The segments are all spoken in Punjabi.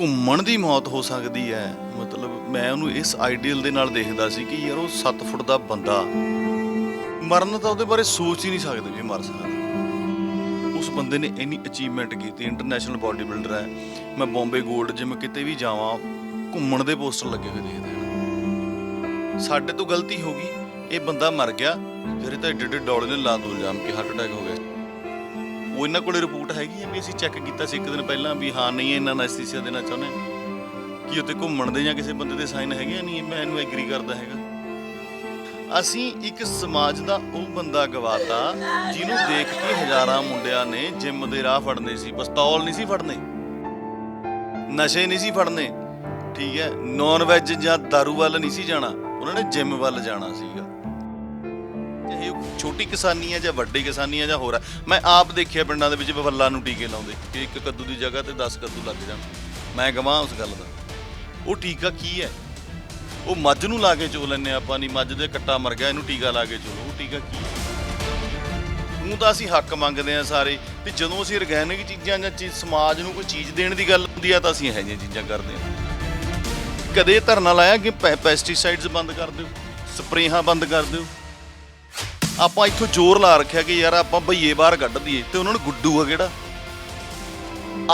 ਘੁੰਮਣ ਦੀ ਮੌਤ ਹੋ ਸਕਦੀ ਹੈ। ਮਤਲਬ ਮੈਂ ਉਹਨੂੰ ਇਸ ਆਈਡੀਅਲ ਦੇ ਨਾਲ ਦੇਖਦਾ ਸੀ ਕਿ ਯਾਰ ਉਹ 7 ਫੁੱਟ ਦਾ ਬੰਦਾ। ਮਰਨ ਤਾਂ ਉਹਦੇ ਬਾਰੇ ਸੋਚ ਹੀ ਨਹੀਂ ਸਕਦੇ ਵੀ ਮਰ ਸਕਦਾ। ਉਸ ਬੰਦੇ ਨੇ ਇੰਨੀ ਅਚੀਵਮੈਂਟ ਕੀਤੀ ਇੰਟਰਨੈਸ਼ਨਲ ਬਾਡੀ ਬਿਲਡਰ ਹੈ। ਮੈਂ ਬੰਬੇ 골ਡ ਜਿਮ ਕਿਤੇ ਵੀ ਜਾਵਾਂ, ਘੁੰਮਣ ਦੇ ਪੋਸਟਰ ਲੱਗੇ ਹੋਏ ਦੇਖਦੇ ਸਾਡੇ ਤੋਂ ਗਲਤੀ ਹੋ ਗਈ। ਇਹ ਬੰਦਾ ਮਰ ਗਿਆ, ਫਿਰ ਤਾਂ ਏਡੇ ਏਡੇ ਡੌਲੇ ਨੇ ਲਾ ਦੋ ਇਲਜ਼ਾਮ ਕੇ ਹਾਰਟ ਅਟੈਕ ਹੋ ਗਿਆ। ਉਹ ਇਹਨਾਂ ਕੋਲੇ ਰਿਪੋਰਟ ਹੈਗੀ ਹੈ ਵੀ ਅਸੀਂ ਚੈੱਕ ਕੀਤਾ ਸੀ ਇੱਕ ਦਿਨ ਪਹਿਲਾਂ ਵੀ ਹਾਂ, ਨਹੀਂ ਇਹਨਾਂ ਅਨੈਸਥੀਸੀਆ ਦੇਣਾ ਚਾਹੁੰਦੇ ਹਾਂ। ਕਿ ਉੱਤੇ ਘੁੰਮਣ ਦੇ ਜਾਂ ਕਿਸੇ ਬੰਦੇ ਦੇ ਸਾਈਨ ਹੈਗੇ ਆ? ਨਹੀਂ, ਮੈਂ ਇਹਨੂੰ ਐਗਰੀ ਕਰਦਾ ਹੈਗਾ ਅਸੀਂ ਇੱਕ ਸਮਾਜ ਦਾ ਉਹ ਬੰਦਾ ਗਵਾਤਾ ਜਿਹਨੂੰ ਦੇਖ ਕੇ ਹਜ਼ਾਰਾਂ ਮੁੰਡਿਆਂ ਨੇ ਜਿੰਮ ਦੇ ਰਾਹ ਫੜਨੇ ਸੀ, ਪਿਸਤੌਲ ਨਹੀਂ ਸੀ ਫੜਨੇ, ਨਸ਼ੇ ਨਹੀਂ ਸੀ ਫੜਨੇ, ਠੀਕ ਹੈ ਨਾਨ ਵੈਜ ਜਾਂ ਦਾਰੂ ਵੱਲ ਨਹੀਂ ਸੀ ਜਾਣਾ, ਉਹਨਾਂ ਨੇ ਜਿਮ ਵੱਲ ਜਾਣਾ ਸੀਗਾ ਚਾਹੇ ਉਹ ਛੋਟੀ ਕਿਸਾਨੀ ਹੈ ਜਾਂ ਵੱਡੀ ਕਿਸਾਨੀ ਹੈ ਜਾਂ ਹੋਰ ਹੈ ਮੈਂ ਆਪ ਦੇਖਿਆ ਪਿੰਡਾਂ ਦੇ ਵਿੱਚ ਬਵੱਲਾ ਨੂੰ ਟੀਕੇ ਲਾਉਂਦੇ, ਕਿ ਇੱਕ ਕੱਦੂ ਦੀ ਜਗ੍ਹਾ ਤੇ 10 ਕੱਦੂ ਲੱਗ ਜਾਣ। ਮੈਂ ਗਵਾਹ ਉਸ ਗੱਲ ਦਾ, ਉਹ ਟੀਕਾ ਕੀ ਹੈ? ਉਹ ਮੱਝ ਨੂੰ ਲਾ ਕੇ ਚੋ ਲੈਨੇ ਆਪਾਂ, ਨਹੀਂ ਮੱਝ ਦੇ ਕੱਟਾ ਮਰ ਗਿਆ, ਇਹਨੂੰ ਟੀਕਾ ਲਾ ਕੇ ਚੋਲੋ ਉਹ ਟੀਕਾ ਕੀ ਹੈ? ਉਹ ਤਾਂ ਅਸੀਂ ਹੱਕ ਮੰਗਦੇ ਆ ਸਾਰੇ ਤੇ ਜਦੋਂ ਅਸੀਂ ਆਰਗੈਨਿਕ ਚੀਜ਼ਾਂ ਜਾਂ ਚੀਜ਼ ਸਮਾਜ ਨੂੰ ਕੋਈ ਚੀਜ਼ ਦੇਣ ਦੀ ਗੱਲ ਹੁੰਦੀ ਆ, ਤਾਂ ਅਸੀਂ ਇਹੋ ਜਿਹੀਆਂ ਚੀਜ਼ਾਂ ਕਰਦੇ ਆ ਕਦੇ ਧਰਨਾ ਲਾਇਆ ਕਿ ਪੈਸਟੀਸਾਈਡਸ ਬੰਦ ਕਰ ਦਿਓ, ਸਪਰੇਹਾਂ ਬੰਦ ਕਰ ਦਿਓ? ਆਪਾਂ ਇੱਥੋਂ ਜ਼ੋਰ ਲਾ ਰੱਖਿਆ ਕਿ ਯਾਰ ਆਪਾਂ ਬਈਏ ਬਾਹਰ ਕੱਢ ਦਈਏ। ਤੇ ਉਹਨਾਂ ਨੂੰ ਗੁੱਡੂ ਆ ਕਿਹੜਾ?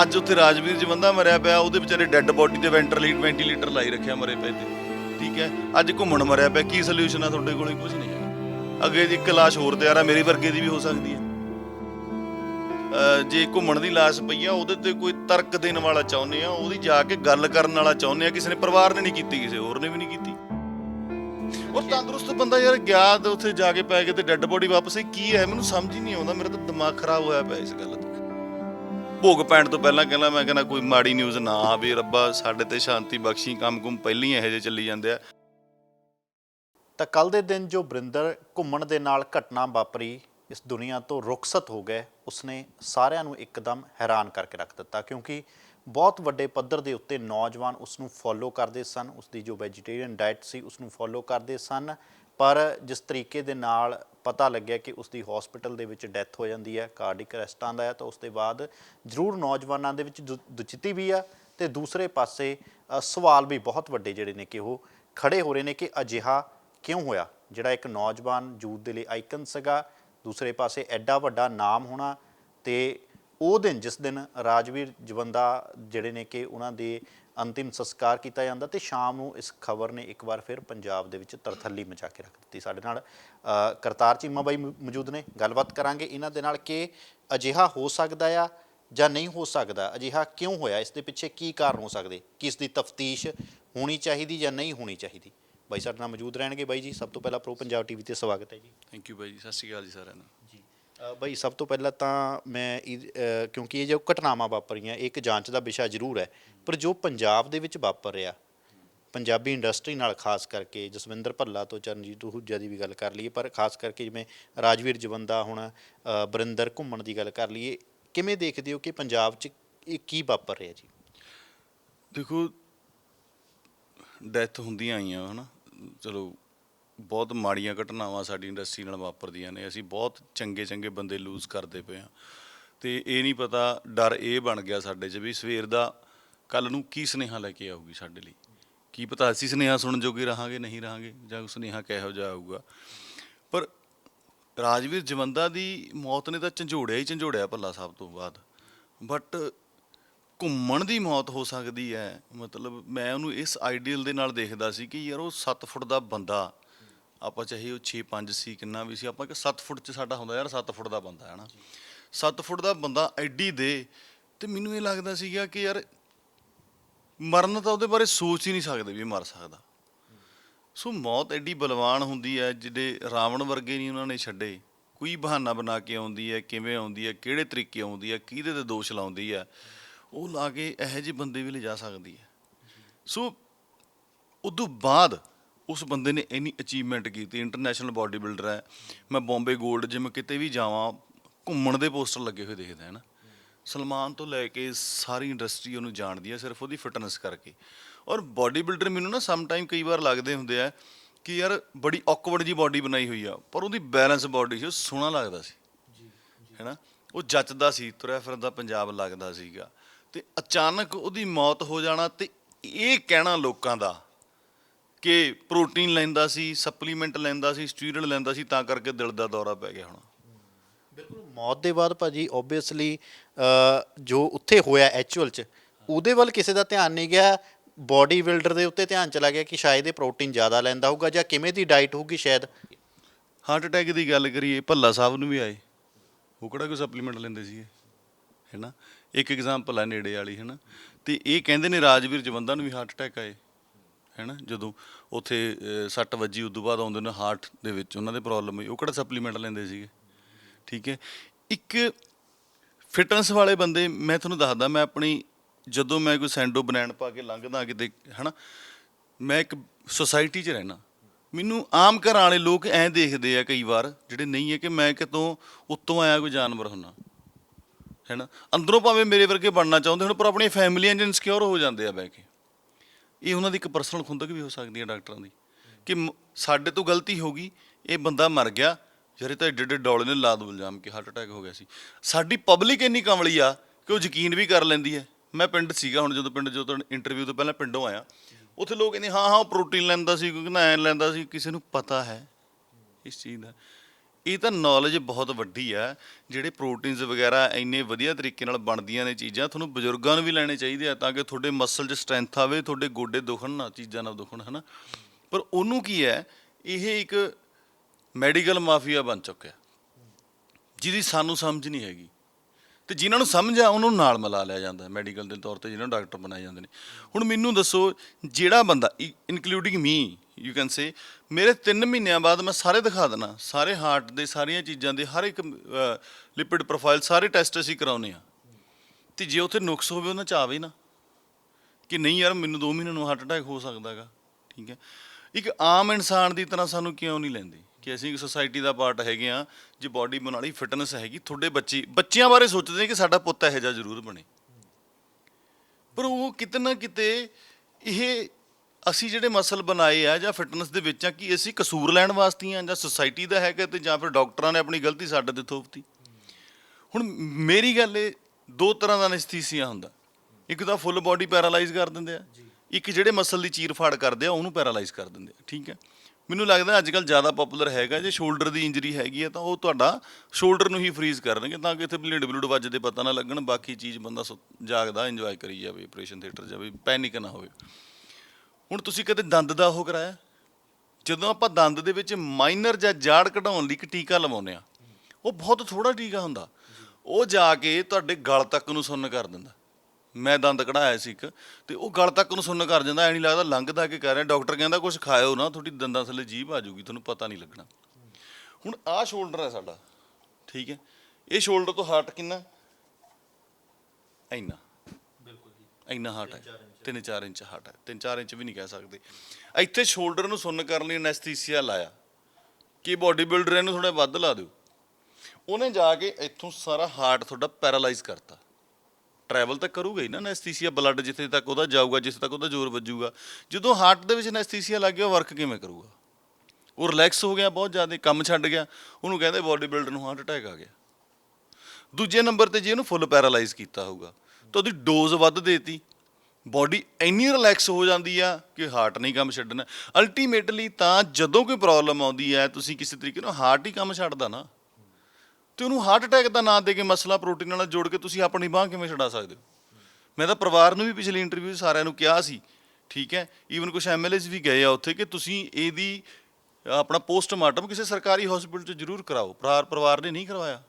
ਅੱਜ ਉੱਥੇ ਰਾਜਵੀਰ ਜਵੰਦਾ ਮਰਿਆ ਪਿਆ, ਉਹਦੇ ਵਿਚਾਰੇ ਡੈੱਡ ਬੋਡੀ ਤੇ ਵੈਂਟੀਲੇਟਰ ਵੈਂਟੀਲੇਟਰ ਲਾਈ ਰੱਖਿਆ ਮਰੇ ਪਏ ਤੇ। ਠੀਕ ਹੈ? ਅੱਜ ਘੁੰਮਣ ਮਰਿਆ ਪਿਆ, ਕੀ ਸੋਲੂਸ਼ਨ ਆ ਤੁਹਾਡੇ ਕੋਲੇ? ਕੁਝ ਨਹੀਂ ਹੈ ਅੱਗੇ ਦੀ ਇੱਕ ਲਾਸ਼ ਹੋਰ ਤਿਆਰ ਆ, ਮੇਰੇ ਵਰਗੇ ਦੀ ਵੀ ਹੋ ਸਕਦੀ ਹੈ। ਜੇ ਘੁੰਮਣ ਦੀ ਲਾਸ਼ ਪਈ ਆ, ਉਹਦੇ ਤੇ ਕੋਈ ਤਰਕ ਦੇਣ ਵਾਲਾ ਚਾਹੁੰਦੇ ਆ, ਉਹਦੀ ਜਾ ਕੇ ਗੱਲ ਕਰਨ ਵਾਲਾ ਚਾਹੁੰਦੇ ਆ, ਕਿਸੇ ਨੇ ਪਰਿਵਾਰ ਨੇ ਨਹੀਂ ਕੀਤੀ, ਕਿਸੇ ਹੋਰ ਨੇ ਵੀ ਨਹੀਂ ਕੀਤੀ। ਉਹ ਤੰਦਰੁਸਤ ਬੰਦਾ ਯਾਰ ਗਿਆ ਤੇ ਉੱਥੇ ਜਾ ਕੇ ਪੈ ਕੇ ਤੇ ਡੈੱਡ ਬੋਡੀ ਵਾਪਸ ਆਈ। ਕੀ ਹੈ? ਮੈਨੂੰ ਸਮਝ ਹੀ ਨਹੀਂ ਆਉਂਦਾ। ਮੇਰਾ ਤਾਂ ਦਿਮਾਗ ਖਰਾਬ ਹੋਇਆ ਪਿਆ ਇਸ ਗੱਲ ਤੋਂ। ਭੋਗ ਪੈਣ ਤੋਂ ਪਹਿਲਾਂ ਕਹਿੰਦਾ, ਮੈਂ ਕਹਿੰਦਾ, ਕੋਈ ਮਾੜੀ ਨਿਊਜ਼ ਨਾ ਆਵੇ ਰੱਬਾ। ਸਾਡੇ ਤੇ ਸ਼ਾਂਤੀ ਬਖਸ਼ੀ ਕੰਮ ਕੁਮ ਪਹਿਲਾਂ ਹੀ ਇਹੋ ਜਿਹੇ ਚੱਲੀ ਜਾਂਦੇ ਆ। ਤਾਂ ਕੱਲ ਦੇ ਦਿਨ ਜੋ ਬਰਿੰਦਰ ਘੁੰਮਣ ਦੇ ਨਾਲ ਘਟਨਾ ਵਾਪਰੀ, ਇਸ ਦੁਨੀਆ ਤੋਂ ਰੁਖਸਤ ਹੋ ਗਏ, ਉਸਨੇ ਸਾਰਿਆਂ ਨੂੰ ਇੱਕਦਮ ਹੈਰਾਨ ਕਰਕੇ ਰੱਖ ਦਿੱਤਾ। ਕਿਉਂਕਿ ਬਹੁਤ ਵੱਡੇ ਪੱਧਰ ਦੇ ਉੱਤੇ ਨੌਜਵਾਨ ਉਸ ਨੂੰ ਫੋਲੋ ਕਰਦੇ ਸਨ। ਉਸ ਦੀ ਜੋ ਵੈਜੀਟੇਰੀਅਨ ਡਾਈਟ ਸੀ ਉਸ ਨੂੰ ਫੋਲੋ ਕਰਦੇ ਸਨ। ਪਰ ਜਿਸ ਤਰੀਕੇ ਦੇ ਨਾਲ ਪਤਾ ਲੱਗਿਆ ਕਿ ਉਸ ਦੀ ਹਸਪੀਟਲ ਦੇ ਵਿੱਚ ਡੈਥ ਹੋ ਜਾਂਦੀ ਹੈ ਕਾਰਡਿਕ ਅਰੈਸਟ ਦਾ ਹੈ, ਤਾਂ ਉਸ ਦੇ ਬਾਅਦ ਜ਼ਰੂਰ ਨੌਜਵਾਨਾਂ ਦੇ ਵਿੱਚ ਦੁ- ਦੁਚਿੱਤੀ ਵੀ ਆ ਤੇ ਦੂਸਰੇ ਪਾਸੇ ਸਵਾਲ ਵੀ ਬਹੁਤ ਵੱਡੇ ਜਿਹੜੇ ਨੇ ਕਿ ਉਹ ਖੜੇ ਹੋ ਰਹੇ ਨੇ ਕਿ ਅਜਿਹਾ ਕਿਉਂ ਹੋਇਆ? ਜਿਹੜਾ ਇੱਕ ਨੌਜਵਾਨ ਯੂਥ ਦੇ ਲਈ ਆਈਕਨ ਸੀਗਾ, ਦੂਸਰੇ ਪਾਸੇ ਐਡਾ ਵੱਡਾ ਨਾਮ ਹੋਣਾ ਤੇ ਉਹ ਦਿਨ ਜਿਸ ਦਿਨ ਰਾਜਵੀਰ ਜਵੰਦਾ ਜਿਹੜੇ ਨੇ ਕਿ ਉਹਨਾਂ ਦੇ ਅੰਤਿਮ ਸੰਸਕਾਰ ਕੀਤਾ ਜਾਂਦਾ ਤੇ ਸ਼ਾਮ ਨੂੰ ਇਸ ਖਬਰ ਨੇ ਇੱਕ ਵਾਰ ਫਿਰ ਪੰਜਾਬ ਦੇ ਵਿੱਚ ਤਰਥੱਲੀ ਮਚਾ ਕੇ ਰੱਖ ਦਿੱਤੀ। ਸਾਡੇ ਨਾਲ ਕਰਤਾਰ ਚੀਮਾ ਬਾਈ ਮੌਜੂਦ ਨੇ। ਗੱਲਬਾਤ ਕਰਾਂਗੇ ਇਹਨਾਂ ਦੇ ਨਾਲ ਕਿ ਅਜਿਹਾ ਹੋ ਸਕਦਾ ਆ ਜਾਂ ਨਹੀਂ ਹੋ ਸਕਦਾ? ਅਜਿਹਾ ਕਿਉਂ ਹੋਇਆ? ਇਸ ਦੇ ਪਿੱਛੇ ਕੀ ਕਾਰਨ ਹੋ ਸਕਦੇ? ਕਿ ਇਸ ਦੀ ਤਫਤੀਸ਼ ਹੋਣੀ ਚਾਹੀਦੀ ਜਾਂ ਨਹੀਂ ਹੋਣੀ ਚਾਹੀਦੀ? ਬਾਈ ਸਾਡੇ ਨਾਲ ਮੌਜੂਦ ਰਹਿਣਗੇ। ਬਾਈ ਜੀ ਸਭ ਤੋਂ ਪਹਿਲਾਂ ਪ੍ਰੋ ਪੰਜਾਬ ਟੀਵੀ ਤੇ ਸਵਾਗਤ ਹੈ ਜੀ। ਥੈਂਕ ਯੂ ਬਾਈ ਜੀ। ਸਤਿ ਸ਼੍ਰੀ ਅਕਾਲ ਜੀ ਸਾਰਿਆਂ ਨੂੰ ਜੀ। ਬਾਈ ਸਭ ਤੋਂ ਪਹਿਲਾਂ ਤਾਂ ਮੈਂ ਇਹ, ਅ, ਕਿਉਂਕਿ ਇਹ ਜੋ ਘਟਨਾਵਾਂ ਵਾਪਰੀਆਂ ਇਹ ਇੱਕ ਜਾਂਚ ਦਾ ਵਿਸ਼ਾ ਜ਼ਰੂਰ ਹੈ। ਪਰ ਜੋ ਪੰਜਾਬ ਦੇ ਵਿੱਚ ਵਾਪਰ ਰਿਹਾ ਪੰਜਾਬੀ ਇੰਡਸਟਰੀ ਨਾਲ ਖਾਸ ਕਰਕੇ ਜਸਵਿੰਦਰ ਭੱਲਾ ਤੋਂ ਚਰਨਜੀਤ ਹੂਜਾ ਦੀ ਵੀ ਗੱਲ ਕਰ ਲਈਏ ਪਰ ਖਾਸ ਕਰਕੇ ਜਿਵੇਂ ਰਾਜਵੀਰ ਜਵੰਦਾ ਹੁਣ ਅ, ਬਰਿੰਦਰ ਘੁੰਮਣ ਦੀ ਗੱਲ ਕਰ ਲਈਏ ਕਿਵੇਂ ਦੇਖਦੇ ਹੋ ਕਿ ਪੰਜਾਬ 'ਚ ਇਹ ਕੀ ਵਾਪਰ ਰਿਹਾ ਜੀ? ਦੇਖੋ ਡੈਥ ਹੁੰਦੀਆਂ ਆਈਆਂ ਹਨਾ। ਚਲੋ ਬਹੁਤ ਮਾੜੀਆਂ ਘਟਨਾਵਾਂ ਸਾਡੀ ਇੰਡਸਟਰੀ ਨਾਲ ਵਾਪਰਦੀਆਂ ਨੇ। ਅਸੀਂ ਬਹੁਤ ਚੰਗੇ ਚੰਗੇ ਬੰਦੇ ਲੂਜ਼ ਕਰਦੇ ਪਏ ਆ ਤੇ ਇਹ ਨਹੀਂ ਪਤਾ, ਡਰ ਇਹ ਬਣ ਗਿਆ ਸਾਡੇ 'ਚ ਵੀ ਸਵੇਰ ਦਾ ਕੱਲ ਨੂੰ ਕੀ ਸੁਨੇਹਾ ਲੈ ਕੇ ਆਊਗੀ ਸਾਡੇ ਲਈ? ਕੀ ਪਤਾ ਅਸੀਂ ਸੁਨੇਹਾ ਸੁਣਨ ਜੋਗੇ ਰਹਾਂਗੇ, ਨਹੀਂ ਰਹਾਂਗੇ, ਜਾਂ ਉਹ ਸੁਨੇਹਾ ਕਿਹੋ ਜਿਹਾ ਆਊਗਾ? ਪਰ ਰਾਜਵੀਰ ਜਵੰਦਾ ਦੀ ਮੌਤ ਨੇ ਤਾਂ ਝੰਜੋੜਿਆ ਹੀ ਝੰਜੋੜਿਆ ਭੱਲਾ ਸਾਹਿਬ ਤੋਂ ਬਾਅਦ। ਬਟ ਘੁੰਮਣ ਦੀ ਮੌਤ ਹੋ ਸਕਦੀ ਹੈ। ਮਤਲਬ ਮੈਂ ਉਹਨੂੰ ਇਸ ਆਈਡੀਅਲ ਦੇ ਨਾਲ ਦੇਖਦਾ ਸੀ ਕਿ ਯਾਰ ਉਹ 7 ਫੁੱਟ ਦਾ ਬੰਦਾ ਆਪਾਂ ਚਾਹੇ ਉਹ 6 5 ਸੀ, ਕਿੰਨਾ ਵੀ ਸੀ, ਆਪਾਂ ਕਿ 7 ਫੁੱਟ 'ਚ ਸਾਡਾ ਹੁੰਦਾ ਯਾਰ 7 ਫੁੱਟ ਦਾ ਬੰਦਾ, ਹੈ ਨਾ? 7 ਫੁੱਟ ਦਾ ਬੰਦਾ ਐਡੀ ਦੇ ਤੇ ਮੈਨੂੰ ਇਹ ਲੱਗਦਾ ਸੀਗਾ ਕਿ ਯਾਰ ਮਰਨ ਤਾਂ ਉਹਦੇ ਬਾਰੇ ਸੋਚ ਹੀ ਨਹੀਂ ਸਕਦੇ ਵੀ ਮਰ ਸਕਦਾ। ਸੋ ਮੌਤ ਐਡੀ ਬਲਵਾਨ ਹੁੰਦੀ ਹੈ, ਜਿਹੜੇ ਰਾਵਣ ਵਰਗੇ ਨਹੀਂ ਉਹਨਾਂ ਨੇ ਛੱਡੇ। ਕੋਈ ਬਹਾਨਾ ਬਣਾ ਕੇ ਆਉਂਦੀ ਹੈ, ਕਿਵੇਂ ਆਉਂਦੀ ਹੈ, ਕਿਹੜੇ ਤਰੀਕੇ ਆਉਂਦੀ ਹੈ, ਕਿਹਦੇ ਤੇ ਦੋਸ਼ ਲਾਉਂਦੀ ਹੈ, ਉਹ ਲਾ ਕੇ ਇਹੋ ਜਿਹੇ ਬੰਦੇ ਵੀ ਲਿਜਾ ਸਕਦੀ ਹੈ। ਸੋ ਉਦੋਂ ਬਾਅਦ ਉਸ ਬੰਦੇ ਨੇ ਇੰਨੀ ਅਚੀਵਮੈਂਟ ਕੀਤੀ ਇੰਟਰਨੈਸ਼ਨਲ ਬਾਡੀ ਬਿਲਡਰ ਹੈ। ਮੈਂ ਬੰਬੇ 골ਡ ਜਿਮ ਕਿਤੇ ਵੀ ਜਾਵਾਂ, ਘੁੰਮਣ ਦੇ ਪੋਸਟਰ ਲੱਗੇ ਹੋਏ ਦੇਖਦਾ ਹੈ ਨਾ। ਸਲਮਾਨ ਤੋਂ ਲੈ ਕੇ ਸਾਰੀ ਇੰਡਸਟਰੀ ਉਹਨੂੰ ਜਾਣਦੀ ਹੈ ਸਿਰਫ ਉਹਦੀ ਫਿਟਨੈਸ ਕਰਕੇ। ਔਰ ਬਾਡੀ ਬਿਲਡਰ ਮੈਨੂੰ ਨਾ ਸਮ ਟਾਈਮ ਕਈ ਵਾਰ ਲੱਗਦੇ ਹੁੰਦੇ ਆ ਕਿ ਯਾਰ ਬੜੀ ਔਕਵਰਡ ਜੀ ਬਾਡੀ ਬਣਾਈ ਹੋਈ ਆ, ਪਰ ਉਹਦੀ ਬੈਲੈਂਸ ਬਾਡੀ ਸੀ, ਉਹ ਸੋਹਣਾ ਲੱਗਦਾ ਸੀ। ਹੈਨਾ? ਉਹ ਜੱਚਦਾ ਸੀ, ਤੁਰਿਆ ਫਿਰਦਾ ਪੰਜਾਬ ਲੱਗਦਾ ਸੀਗਾ। ਤੇ ਅਚਾਨਕ ਉਹਦੀ ਮੌਤ ਹੋ ਜਾਣਾ ਤੇ ਇਹ ਕਹਿਣਾ ਲੋਕਾਂ ਦਾ ਕਿ ਪ੍ਰੋਟੀਨ ਲੈਂਦਾ ਸੀ ਸਪਲੀਮੈਂਟ ਲੈਂਦਾ ਸੀ ਸਟੀਰੋਇਡ ਲੈਂਦਾ ਸੀ ਤਾਂ ਕਰਕੇ ਦਿਲ ਦਾ ਦੌਰਾ ਪੈ ਗਿਆ ਹੁਣ। ਬਿਲਕੁਲ ਮੌਤ ਦੇ ਬਾਅਦ ਭਾਜੀ ਓਬਵੀਅਸਲੀ ਜੋ ਉੱਥੇ ਹੋਇਆ ਐਕਚੁਅਲ ਚ ਉਹਦੇ ਵੱਲ ਕਿਸੇ ਦਾ ਧਿਆਨ ਨਹੀਂ ਗਿਆ। ਬਾਡੀ ਬਿਲਡਰ ਦੇ ਉੱਤੇ ਧਿਆਨ ਚਲਾ ਗਿਆ ਕਿ ਸ਼ਾਇਦ ਇਹ ਪ੍ਰੋਟੀਨ ਜ਼ਿਆਦਾ ਲੈਂਦਾ ਹੋਊਗਾ ਜਾਂ ਕਿਵੇਂ ਦੀ ਡਾਈਟ ਹੋਊਗੀ ਸ਼ਾਇਦ। ਹਾਰਟ ਅਟੈਕ ਦੀ ਗੱਲ ਕਰੀਏ ਭੱਲਾ ਸਾਹਿਬ ਨੂੰ ਵੀ ਆਏ। ਉਹ ਕਿਹੜਾ ਕੋਈ ਸਪਲੀਮੈਂਟ ਲੈਂਦੇ ਸੀਗੇ? ਹੈਨਾ ਇੱਕ ਐਗਜ਼ਾਮਪਲ ਹੈ ਨੇੜੇ ਵਾਲੀ ਹੈਨਾ ਤੇ ਇਹ ਕਹਿੰਦੇ ਨੇ ਰਾਜਵੀਰ ਜਵੰਦਾ ਨੂੰ ਵੀ ਹਾਰਟ ਅਟੈਕ ਆਏ। ਹੈਨਾ? ਜਦੋਂ ਉੱਥੇ ਸੱਟ ਵੱਜੀ, ਉਦੋਂ ਬਾਅਦ ਆਉਂਦੇ ਨੇ ਹਾਰਟ ਦੇ ਵਿੱਚ। ਉਹਨਾਂ ਦੇ ਪ੍ਰੋਬਲਮ ਹੋਈ। ਉਹ ਕਿਹੜਾ ਸਪਲੀਮੈਂਟ ਲੈਂਦੇ ਸੀਗੇ? ਠੀਕ ਹੈ? ਇੱਕ ਫਿਟਨੈਸ ਵਾਲੇ ਬੰਦੇ, ਮੈਂ ਤੁਹਾਨੂੰ ਦੱਸਦਾ, ਮੈਂ ਆਪਣੀ, ਜਦੋਂ ਮੈਂ ਕੋਈ ਸੈਂਡੋ ਬਨੈਣ ਪਾ ਕੇ ਲੰਘਦਾ ਕਿਤੇ, ਹਨਾ? ਮੈਂ ਇੱਕ ਸੁਸਾਇਟੀ 'ਚ ਰਹਿਣਾ ਮੈਨੂੰ ਆਮ ਘਰਾਂ ਵਾਲੇ ਲੋਕ ਐਂ ਦੇਖਦੇ ਆ ਕਈ ਵਾਰ, ਜਿਹੜੇ ਨਹੀਂ ਹੈ ਕਿ ਮੈਂ ਕਿਤੋਂ ਉੱਤੋਂ ਆਇਆ ਕੋਈ ਜਾਨਵਰ ਹੁੰਨਾ। ਹੈਨਾ? ਅੰਦਰੋਂ ਭਾਵੇਂ ਮੇਰੇ ਵਰਗੇ ਬਣਨਾ ਚਾਹੁੰਦੇ ਹੁਣ, ਪਰ ਆਪਣੀਆਂ ਫੈਮਲੀਆਂ 'ਚ ਇਨਸਿਕਿਉਰ ਹੋ ਜਾਂਦੇ ਆ ਬਹਿ ਕੇ। ਇਹ ਉਹਨਾਂ ਦੀ ਇੱਕ ਪਰਸਨਲ ਖੁੰਦਕ ਵੀ ਹੋ ਸਕਦੀ ਹੈ ਡਾਕਟਰਾਂ ਦੀ ਕਿ ਮ- ਸਾਡੇ ਤੋਂ ਗਲਤੀ ਹੋ ਗਈ, ਇਹ ਬੰਦਾ ਮਰ ਗਿਆ, ਯਾਰ ਇਹ ਤਾਂ ਏਡੇ ਏਡੇ ਡੌਲੇ ਨੇ ਲਾ ਦੋ ਇਲਜ਼ਾਮ ਕਿ, ਹਾਰਟ ਅਟੈਕ ਹੋ ਗਿਆ ਸੀ। ਸਾਡੀ ਪਬਲਿਕ ਇੰਨੀ ਕਮਲੀ ਆ ਕਿ ਉਹ ਯਕੀਨ ਵੀ ਕਰ ਲੈਂਦੀ ਹੈ। ਮੈਂ ਪਿੰਡ ਸੀਗਾ ਹੁਣ, ਜਦੋਂ ਪਿੰਡ ਜਦੋਂ ਇੰਟਰਵਿਊ ਤੋਂ ਪਹਿਲਾਂ ਪਿੰਡੋਂ ਆਇਆ, ਉੱਥੇ ਲੋਕ ਕਹਿੰਦੇ, ਹਾਂ ਹਾਂ, ਉਹ ਪ੍ਰੋਟੀਨ ਲੈਂਦਾ ਸੀ ਕਿਉਂਕਿ ਨਾ ਐਂ ਲੈਂਦਾ ਸੀ, ਕਿਸੇ ਨੂੰ ਪਤਾ ਹੈ, ਇਸ ਚੀਜ਼ ਦਾ। ਇਹ ਤਾਂ ਨੌਲੇਜ ਬਹੁਤ ਵੱਡੀ ਆ, ਜਿਹੜੇ ਪ੍ਰੋਟੀਨਸ ਵਗੈਰਾ ਇੰਨੇ ਵਧੀਆ ਤਰੀਕੇ ਨਾਲ ਬਣਦੀਆਂ ਨੇ ਚੀਜ਼ਾਂ, ਤੁਹਾਨੂੰ ਬਜ਼ੁਰਗਾਂ ਨੂੰ ਵੀ ਲੈਣੇ ਚਾਹੀਦੇ ਆ ਤਾਂ ਕਿ ਤੁਹਾਡੇ ਮਸਲ 'ਚ ਸਟਰੈਂਥ ਆਵੇ, ਤੁਹਾਡੇ ਗੋਡੇ ਦੁਖਣ ਨਾ, ਚੀਜ਼ਾਂ ਨਾ ਦੁਖਣ, ਹਨਾ? ਪਰ ਉਹਨੂੰ ਕੀ ਹੈ, ਇਹ ਇੱਕ ਮੈਡੀਕਲ ਮਾਫੀਆ ਬਣ ਚੁੱਕਿਆ। ਜਿਹਦੀ ਸਾਨੂੰ ਸਮਝ ਨਹੀਂ ਹੈਗੀ। ਤੇ ਜਿਨ੍ਹਾਂ ਨੂੰ ਸਮਝ ਆ, ਉਹਨਾਂ ਨੂੰ ਨਾਲ ਮਿਲਾ ਲਿਆ ਜਾਂਦਾ ਮੈਡੀਕਲ ਦੇ ਤੌਰ ਤੇ ਜਿਹਨਾਂ ਨੂੰ ਡਾਕਟਰ ਬਣਾਏ ਜਾਂਦੇ ਨੇ। ਹੁਣ ਮੈਨੂੰ ਦੱਸੋ, ਜਿਹੜਾ ਬੰਦਾ including me you can say ਮੇਰੇ 3 ਮਹੀਨਿਆਂ ਬਾਅਦ ਮੈਂ ਸਾਰੇ ਦਿਖਾ ਦੇਣਾ ਸਾਰੇ ਹਾਰਟ ਦੇ, ਸਾਰੀਆਂ ਚੀਜ਼ਾਂ ਦੇ, ਹਰ ਇੱਕ ਲਿਪਿਡ ਪ੍ਰੋਫਾਈਲ ਸਾਰੇ ਟੈਸਟ ਅਸੀਂ ਕਰਾਉਨੇ ਆ ਤੇ ਜੇ ਉੱਥੇ ਨੁਕਸ ਹੋਵੇ, ਉਹਨਾਂ ਚ ਆਵੇ ਨਾ। ਕਿ ਨਹੀਂ ਯਾਰ, ਮੈਨੂੰ 2 ਮਹੀਨਿਆਂ ਨੂੰ ਹਾਰਟ ਅਟੈਕ ਹੋ ਸਕਦਾ ਹੈਗਾ, ਠੀਕ ਹੈ। ਇੱਕ ਆਮ ਇਨਸਾਨ ਦੀ ਤਰ੍ਹਾਂ ਸਾਨੂੰ ਕਿਉਂ ਨਹੀਂ ਲੈਂਦੇ? ਕਿ ਅਸੀਂ ਇੱਕ ਸੋਸਾਇਟੀ ਦਾ ਪਾਰਟ ਹੈਗੇ ਆ ਜੇ ਬਾਡੀ ਬਣਾ ਲਈ ਫਿਟਨੈਸ ਹੈਗੀ ਤੁਹਾਡੇ ਬੱਚੇ ਬੱਚਿਆਂ ਬਾਰੇ ਸੋਚਦੇ ਨੇ ਕਿ ਸਾਡਾ ਪੁੱਤ ਇਹੋ ਜਿਹਾ ਜ਼ਰੂਰ ਬਣੇ। ਪਰ ਉਹ ਕਿਤੇ ਨਾ ਕਿਤੇ ਇਹ ਅਸੀਂ ਜਿਹੜੇ ਮਸਲ ਬਣਾਏ ਆ ਜਾਂ ਫਿਟਨੈਸ ਦੇ ਵਿੱਚ ਆ ਕਿ ਅਸੀਂ ਕਸੂਰ ਲੈਣ ਵਾਸਤੇ ਆ ਜਾਂ ਸੋਸਾਇਟੀ ਦਾ ਹੈਗਾ ਤੇ ਜਾਂ ਫਿਰ ਡਾਕਟਰਾਂ ਨੇ ਆਪਣੀ ਗਲਤੀ ਸਾਡੇ ਤੇ ਥੋਪਤੀ। ਹੁਣ ਮੇਰੀ ਗੱਲ ਇਹ ਦੋ ਤਰ੍ਹਾਂ ਦਾ ਅਨਸਥੀਸੀਆ ਹੁੰਦਾ। ਇੱਕ ਤਾਂ ਫੁੱਲ ਬਾਡੀ ਪੈਰਾਲਾਈਜ਼ ਕਰ ਦਿੰਦੇ ਆ। ਇੱਕ ਜਿਹੜੇ ਮਸਲ ਦੀ ਚੀਰ ਫਾੜ ਕਰਦੇ ਆ ਉਹਨੂੰ ਪੈਰਾਲਾਈਜ਼ ਕਰ ਦਿੰਦੇ ਆ। ਠੀਕ ਹੈ? ਮੈਨੂੰ ਲੱਗਦਾ ਅੱਜ ਕੱਲ ਜ਼ਿਆਦਾ ਪਪੂਲਰ ਹੈਗਾ, ਜੇ ਸ਼ੋਲਡਰ ਦੀ ਇੰਜਰੀ ਹੈਗੀ ਹੈ ਤਾਂ ਉਹ ਤੁਹਾਡਾ ਸ਼ੋਲਡਰ ਨੂੰ ਹੀ ਫ੍ਰੀਜ਼ ਕਰਨਗੇ ਤਾਂ ਕਿ ਇੱਥੇ ਬਲੀਡ ਬਲੂਡ ਵੱਜਦੇ ਪਤਾ ਨਾ ਲੱਗਣ, ਬਾਕੀ ਚੀਜ਼ ਬੰਦਾ ਸੁ- ਜਾਗਦਾ ਇੰਜੋਏ ਕਰੀ ਜਾਵੇ ਆਪਰੇਸ਼ਨ ਥੀਏਟਰ ਜਾਵੇ ਪੈਨਿਕ ਨਾ ਹੋਵੇ। ਹੁਣ ਤੁਸੀਂ ਕਦੇ ਦੰਦ ਦਾ ਉਹ ਕਰਾਇਆ? ਜਦੋਂ ਆਪਾਂ ਦੰਦ ਦੇ ਵਿੱਚ ਮਾਈਨਰ ਜਾਂ ਜਾੜ ਕਢਾਉਣ ਲਈ ਇੱਕ ਟੀਕਾ ਲਵਾਉਂਦੇ ਆ ਉਹ ਬਹੁਤ ਥੋੜਾ ਟੀਕਾ ਹੁੰਦਾ। ਉਹ ਜਾ ਕੇ ਤੁਹਾਡੇ ਗਲ ਤੱਕ ਨੂੰ ਸੁੰਨ ਕਰ ਦਿੰਦਾ। ਮੈਂ ਦੰਦ ਕਢਾਇਆ ਸੀ ਇੱਕ ਤੇ ਉਹ ਗਲ ਤੱਕ ਨੂੰ ਸੁੰਨ ਕਰ ਜਾਂਦਾ ਐ ਨਹੀਂ ਲੱਗਦਾ ਲੰਘਦਾ ਕਿ ਕਰ ਰਿਹਾ ਡਾਕਟਰ ਕਹਿੰਦਾ ਕੁਝ ਖਾਇਓ ਨਾ ਤੁਹਾਡੀ ਦੰਦਾਂ ਥੱਲੇ ਜੀਭ ਆ ਜਾਊਗੀ ਤੁਹਾਨੂੰ ਪਤਾ ਨਹੀਂ ਲੱਗਣਾ। ਹੁਣ ਆਹ ਸ਼ੋਲਡਰ ਹੈ ਸਾਡਾ ਠੀਕ ਹੈ? ਇਹ ਸ਼ੋਲਡਰ ਤੋਂ ਹਾਰਟ ਕਿੰਨਾ? ਇੰਨਾ। ਬਿਲਕੁਲ ਜੀ। ਇੰਨਾ ਹਾਰਟ ਹੈ। 3-4 ਇੰਚ। ਹਾਰਟ ਹੈ। 3-4 ਇੰਚ ਵੀ ਨਹੀਂ ਕਹਿ ਸਕਦੇ। ਇੱਥੇ ਸ਼ੋਲਡਰ ਨੂੰ ਸੁੰਨ ਕਰਨ ਲਈ ਅਨੈਸਥੀਸੀਆ ਲਾਇਆ। ਕਿ ਬਾਡੀ ਬਿਲਡਰ ਇਹਨੂੰ ਥੋੜਾ ਵੱਧ ਲਾ ਦਿਓ। ਉਹਨੇ ਜਾ ਕੇ ਇੱਥੋਂ ਸਾਰਾ ਹਾਰਟ ਤੁਹਾਡਾ ਪੈਰਾਲਾਈਜ਼ ਕਰਤਾ। ਟਰੈਵਲ ਤਾਂ ਕਰੂਗਾ ਹੀ ਨਾ ਅਨੈਸਥੀਸੀਆ ਬਲੱਡ ਜਿੱਥੇ ਤੱਕ ਉਹਦਾ ਜਾਊਗਾ, ਜਿੱਥੇ ਤੱਕ ਉਹਦਾ ਜ਼ੋਰ ਵੱਜੂਗਾ। ਜਦੋਂ ਹਾਰਟ ਦੇ ਵਿੱਚ ਅਨੈਸਥੀਸੀਆ ਲੱਗ ਗਿਆ ਵਰਕ ਕਿਵੇਂ ਕਰੂਗਾ? ਉਹ ਰਿਲੈਕਸ ਹੋ ਗਿਆ ਬਹੁਤ ਜ਼ਿਆਦਾ, ਕੰਮ ਛੱਡ ਗਿਆ, ਉਹਨੂੰ ਕਹਿੰਦੇ ਬਾਡੀ ਬਿਲਡਰ ਨੂੰ ਹਾਰਟ ਅਟੈਕ ਆ ਗਿਆ। ਦੂਜੇ ਨੰਬਰ ਤੇ ਜੇ ਉਹਨੂੰ ਫੁੱਲ ਪੈਰਾਲਾਈਜ਼ ਕੀਤਾ ਹੋਊਗਾ, ਤਾਂ ਉਹਦੀ ਡੋਜ਼ ਵੱਧ ਦੇਤੀ। ਬਾਡੀ ਇੰਨੀ ਰਿਲੈਕਸ ਹੋ ਜਾਂਦੀ ਆ ਕਿ ਹਾਰਟ ਨਹੀਂ ਕੰਮ ਛੱਡਣਾ। ਅਲਟੀਮੇਟਲੀ ਤਾਂ ਜਦੋਂ ਕੋਈ ਪ੍ਰੋਬਲਮ ਆਉਂਦੀ ਹੈ, ਤੁਸੀਂ ਕਿਸੇ ਤਰੀਕੇ ਨਾਲ ਹਾਰਟ ਹੀ ਕੰਮ ਛੱਡਦਾ ਨਾ। ਤੇ ਉਹਨੂੰ ਹਾਰਟ ਅਟੈਕ ਦਾ ਨਾਂ ਦੇ ਕੇ ਮਸਲਾ ਪ੍ਰੋਟੀਨ ਨਾਲ ਜੋੜ ਕੇ ਤੁਸੀਂ ਆਪਣੀ ਬਾਹ ਕਿਵੇਂ ਛਡਾ ਸਕਦੇ ਹੋ? ਮੈਂ ਤਾਂ ਪਰਿਵਾਰ ਨੂੰ ਵੀ ਪਿਛਲੀ ਇੰਟਰਵਿਊ ਸਾਰਿਆਂ ਨੂੰ ਕਿਹਾ ਸੀ ਠੀਕ ਹੈ? ਈਵਨ ਕੁਝ ਐਮਐਲਏਸ ਵੀ ਗਏ ਆ ਉੱਥੇ ਕਿ ਤੁਸੀਂ ਇਹਦੀ ਆਪਣਾ ਪੋਸਟਮਾਰਟਮ ਕਿਸੇ ਸਰਕਾਰੀ ਹਸਪੀਟਲ 'ਚ ਜ਼ਰੂਰ ਕਰਾਓ। ਪਰਿਵਾਰ ਪਰਿਵਾਰ ਨੇ ਨਹੀਂ ਕਰਵਾਇਆ।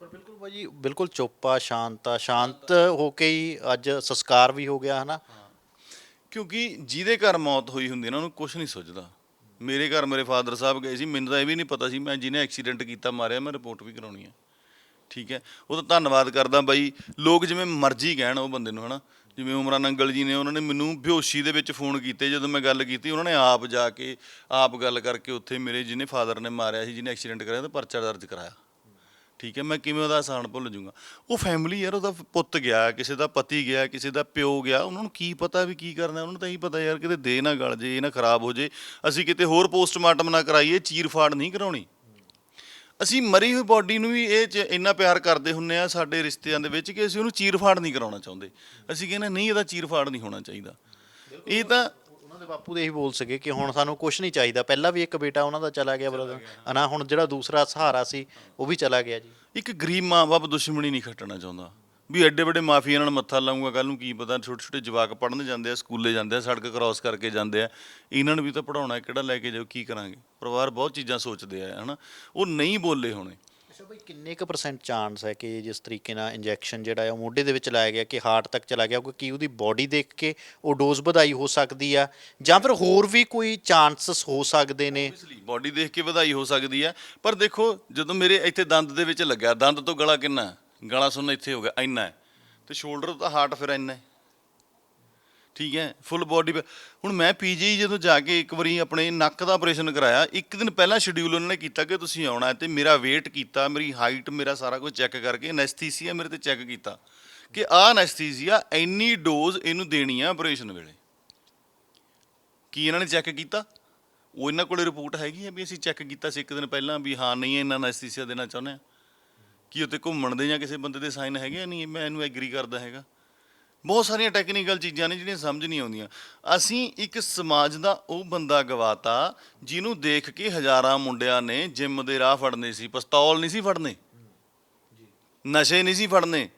ਪਰ ਬਿਲਕੁਲ ਭਾਜੀ ਬਿਲਕੁਲ ਚੁੱਪ ਆ ਸ਼ਾਂਤ ਆ ਸ਼ਾਂਤ ਹੋ ਕੇ ਹੀ ਅੱਜ ਸੰਸਕਾਰ ਵੀ ਹੋ ਗਿਆ ਹਨਾ? ਕਿਉਂਕਿ ਜਿਹਦੇ ਘਰ ਮੌਤ ਹੋਈ ਹੁੰਦੀ ਨਾ ਉਹਨੂੰ ਕੁਝ ਨਹੀਂ ਸੁੱਝਦਾ। ਮੇਰੇ ਘਰ ਮੇਰੇ ਫਾਦਰ ਸਾਹਿਬ ਗਏ ਸੀ, ਮੈਨੂੰ ਤਾਂ ਇਹ ਵੀ ਨਹੀਂ ਪਤਾ ਸੀ, ਮੈਂ ਜਿਹਨੇ ਐਕਸੀਡੈਂਟ ਕੀਤਾ, ਮਾਰਿਆ, ਮੈਂ ਰਿਪੋਰਟ ਵੀ ਕਰਾਉਣੀ ਹੈ ਠੀਕ ਹੈ? ਉਹ ਤਾਂ ਧੰਨਵਾਦ ਕਰਦਾ ਬਾਈ। ਲੋਕ ਜਿਵੇਂ ਮਰਜ਼ੀ ਕਹਿਣ ਉਹ ਬੰਦੇ ਨੂੰ, ਹਨਾ? ਜਿਵੇਂ ਉਮਰਾਂ ਨੰਗਲ ਜੀ ਨੇ, ਉਹਨਾਂ ਨੇ ਮੈਨੂੰ ਬਿਹੋਸ਼ੀ ਦੇ ਵਿੱਚ ਫੋਨ ਕੀਤੇ, ਜਦੋਂ ਮੈਂ ਗੱਲ ਕੀਤੀ, ਉਹਨਾਂ ਨੇ ਆਪ ਜਾ ਕੇ ਆਪ ਗੱਲ ਕਰਕੇ ਉੱਥੇ ਮੇਰੇ ਜਿਹਨੇ ਫਾਦਰ ਨੇ ਮਾਰਿਆ ਸੀ, ਜਿਹਨੇ ਐਕਸੀਡੈਂਟ ਕਰਾਇਆ ਤਾਂ ਪਰਚਾ ਦਰਜ ਕਰਾਇਆ। ਠੀਕ ਹੈ, ਮੈਂ ਕਿਵੇਂ ਉਹਦਾ ਆਸਾਨ ਭੁੱਲ ਜਾਊਂਗਾ। ਉਹ ਫੈਮਿਲੀ ਯਾਰ, ਉਹਦਾ ਪੁੱਤ ਗਿਆ, ਕਿਸੇ ਦਾ ਪਤੀ ਗਿਆ, ਕਿਸੇ ਦਾ ਪਿਓ ਗਿਆ, ਉਹਨਾਂ ਨੂੰ ਕੀ ਪਤਾ ਵੀ ਕੀ ਕਰਨਾ ਉਹਨਾਂ ਨੂੰ ਤਾਂ ਇਹੀ ਪਤਾ ਯਾਰ, ਕਿਤੇ ਦੇ ਨਾ ਗਲ ਜੇ, ਇਹ ਨਾ ਖਰਾਬ ਹੋ ਜੇ। ਅਸੀਂ ਕਿਤੇ ਹੋਰ ਪੋਸਟਮਾਰਟਮ ਨਾ ਕਰਾਈਏ, ਚੀਰ ਫਾੜ ਨਹੀਂ ਕਰਾਉਣੀ। ਅਸੀਂ ਮਰੀ ਹੋਈ ਬਾਡੀ ਨੂੰ ਵੀ ਇਹ 'ਚ ਇੰਨਾ ਪਿਆਰ ਕਰਦੇ ਹੁੰਨੇ ਆ ਸਾਡੇ ਰਿਸ਼ਤਿਆਂ ਦੇ ਵਿੱਚ ਕਿ ਅਸੀਂ ਉਹਨੂੰ ਚੀਰਫਾੜ ਨਹੀਂ ਕਰਾਉਣਾ ਚਾਹੁੰਦੇ। ਅਸੀਂ ਕਹਿੰਦੇ ਨਹੀਂ, ਇਹਦਾ ਚੀਰ-ਫਾੜ ਨਹੀਂ ਹੋਣਾ ਚਾਹੀਦਾ। ਇਹ ਤਾਂ ਦੇ ਬਾਪੂ ਦੇ ਇਹੀ ਬੋਲ ਸਕੇ ਕਿ ਹੁਣ ਸਾਨੂੰ ਕੁਝ ਨਹੀਂ ਚਾਹੀਦਾ। ਪਹਿਲਾਂ ਵੀ ਇੱਕ ਬੇਟਾ ਉਹਨਾਂ ਦਾ ਚਲਾ ਗਿਆ ਬਰਦਰ ਅਨਾ ਹੁਣ ਜਿਹੜਾ ਦੂਸਰਾ ਸਹਾਰਾ ਸੀ ਉਹ ਵੀ ਚਲਾ ਗਿਆ ਜੀ। ਇੱਕ ਗਰੀਬ ਮਾਂ-ਬਾਪ ਦੁਸ਼ਮਣੀ ਨਹੀਂ ਖੱਟਣਾ ਚਾਹੁੰਦਾ। ਵੀ ਐਡੇ ਵੱਡੇ ਮਾਫੀਆ ਨਾਲ ਮੱਥਾ ਲਾਉਂਗਾ ਕੱਲ ਨੂੰ ਕੀ ਪਤਾ ਛੋਟੇ ਛੋਟੇ ਜਵਾਕ ਪੜਨ ਜਾਂਦੇ ਆ ਸਕੂਲੇ ਜਾਂਦੇ ਆ ਸੜਕ ਕ੍ਰਾਸ ਕਰਕੇ ਜਾਂਦੇ ਆ। ਇਹਨਾਂ ਨੂੰ ਵੀ ਤਾਂ ਪੜਾਉਣਾ ਕਿਹੜਾ ਲੈ ਕੇ ਜਾਓ ਕੀ ਕਰਾਂਗੇ? ਪਰਿਵਾਰ ਬਹੁਤ ਚੀਜ਼ਾਂ ਸੋਚਦੇ ਆ ਹਨਾ? ਉਹ ਨਹੀਂ ਬੋਲੇ ਹੋਣੇ। ਅੱਛਾ ਬਈ, ਕਿੰਨੇ ਕੁ ਪਰਸੈਂਟ ਚਾਂਸ ਹੈ ਕਿ ਜਿਸ ਤਰੀਕੇ ਨਾਲ ਇੰਜੈਕਸ਼ਨ ਜਿਹੜਾ ਹੈ ਉਹ ਮੋਢੇ ਦੇ ਵਿੱਚ ਲਾਇਆ ਗਿਆ ਕਿ ਹਾਰਟ ਤੱਕ ਚਲਾ ਗਿਆ, ਕਿਉਂਕਿ ਉਹਦੀ ਬਾਡੀ ਦੇਖ ਕੇ ਉਹ ਡੋਜ਼ ਵਧਾਈ ਹੋ ਸਕਦੀ ਆ ਜਾਂ ਫਿਰ ਹੋਰ ਵੀ ਕੋਈ ਚਾਂਸਸ ਹੋ ਸਕਦੇ ਨੇ ਬਾਡੀ ਦੇਖ ਕੇ ਵਧਾਈ ਹੋ ਸਕਦੀ ਹੈ ਪਰ ਦੇਖੋ, ਜਦੋਂ ਮੇਰੇ ਇੱਥੇ ਦੰਦ ਦੇ ਵਿੱਚ ਲੱਗਿਆ, ਦੰਦ ਤੋਂ ਗਲਾ ਕਿੰਨਾ ਗਲਾ ਸੁਣ ਇੱਥੇ ਹੋ ਗਿਆ, ਇੰਨਾ ਹੈ। ਤੇ ਸ਼ੋਲਡਰ ਤਾਂ ਹਾਰਟ ਫਿਰ ਇੰਨਾ ਹੈ। ਠੀਕ ਹੈ ਫੁੱਲ ਬਾਡੀ ਹੁਣ ਮੈਂ ਪੀਜੀ ਜਦੋਂ ਜਾ ਕੇ ਇੱਕ ਵਾਰੀ ਆਪਣੇ ਨੱਕ ਦਾ ਆਪਰੇਸ਼ਨ ਕਰਾਇਆ, ਇੱਕ ਦਿਨ ਪਹਿਲਾਂ ਸ਼ਡਿਊਲ ਉਹਨਾਂ ਨੇ ਕੀਤਾ ਕਿ ਤੁਸੀਂ ਆਉਣਾ ਹੈ ਤੇ ਮੇਰਾ weight ਕੀਤਾ, ਮੇਰੀ ਹਾਈਟ ਮੇਰਾ ਸਾਰਾ ਕੁਝ ਚੈੱਕ ਕਰਕੇ ਐਨੈਸਥੀਸੀਆ ਮੇਰੇ ਤੇ ਚੈੱਕ ਕੀਤਾ ਕਿ ਆਹ ਐਨੈਸਥੀਸੀਆ ਇੰਨੀ ਡੋਜ਼ ਇਹਨੂੰ ਦੇਣੀ ਆ ਆਪਰੇਸ਼ਨ ਵੇਲੇ। ਕੀ ਇਹਨਾਂ ਨੇ ਚੈੱਕ ਕੀਤਾ? ਉਹ ਇਹਨਾਂ ਕੋਲੇ ਰਿਪੋਰਟ ਹੈਗੀ ਹੈ ਵੀ ਅਸੀਂ ਚੈੱਕ ਕੀਤਾ ਸੀ ਇੱਕ ਦਿਨ ਪਹਿਲਾਂ ਵੀ ਹਾਂ, ਨਹੀਂ, ਇਹਨਾਂ ਐਨੈਸਥੀਸੀਆ ਦੇਣਾ ਚਾਹੁੰਦੇ ਆ। ਕੀ ਉੱਤੇ ਘੁੰਮਣ ਦੇ ਜਾਂ ਕਿਸੇ ਬੰਦੇ ਦੇ ਸਾਈਨ ਹੈਗੇ ਨਹੀਂ, ਮੈਂ ਇਹਨੂੰ ਐਗਰੀ ਕਰਦਾ ਹੈਗਾ। ਬਹੁਤ ਸਾਰੀਆਂ ਟੈਕਨੀਕਲ ਚੀਜ਼ਾਂ ਨੇ ਜਿਹੜੀਆਂ ਸਮਝ ਨਹੀਂ ਆਉਂਦੀਆਂ। ਅਸੀਂ ਇੱਕ ਸਮਾਜ ਦਾ ਉਹ ਬੰਦਾ ਗਵਾਤਾ, ਜਿਹਨੂੰ ਦੇਖ ਕੇ ਹਜ਼ਾਰਾਂ ਮੁੰਡਿਆਂ ਨੇ ਜਿੰਮ ਦੇ ਰਾਹ ਫੜਨੇ ਸੀ, ਪਿਸਤੌਲ ਨਹੀਂ ਸੀ ਫੜਨੇ, ਨਸ਼ੇ ਨਹੀਂ ਸੀ ਫੜਨੇ,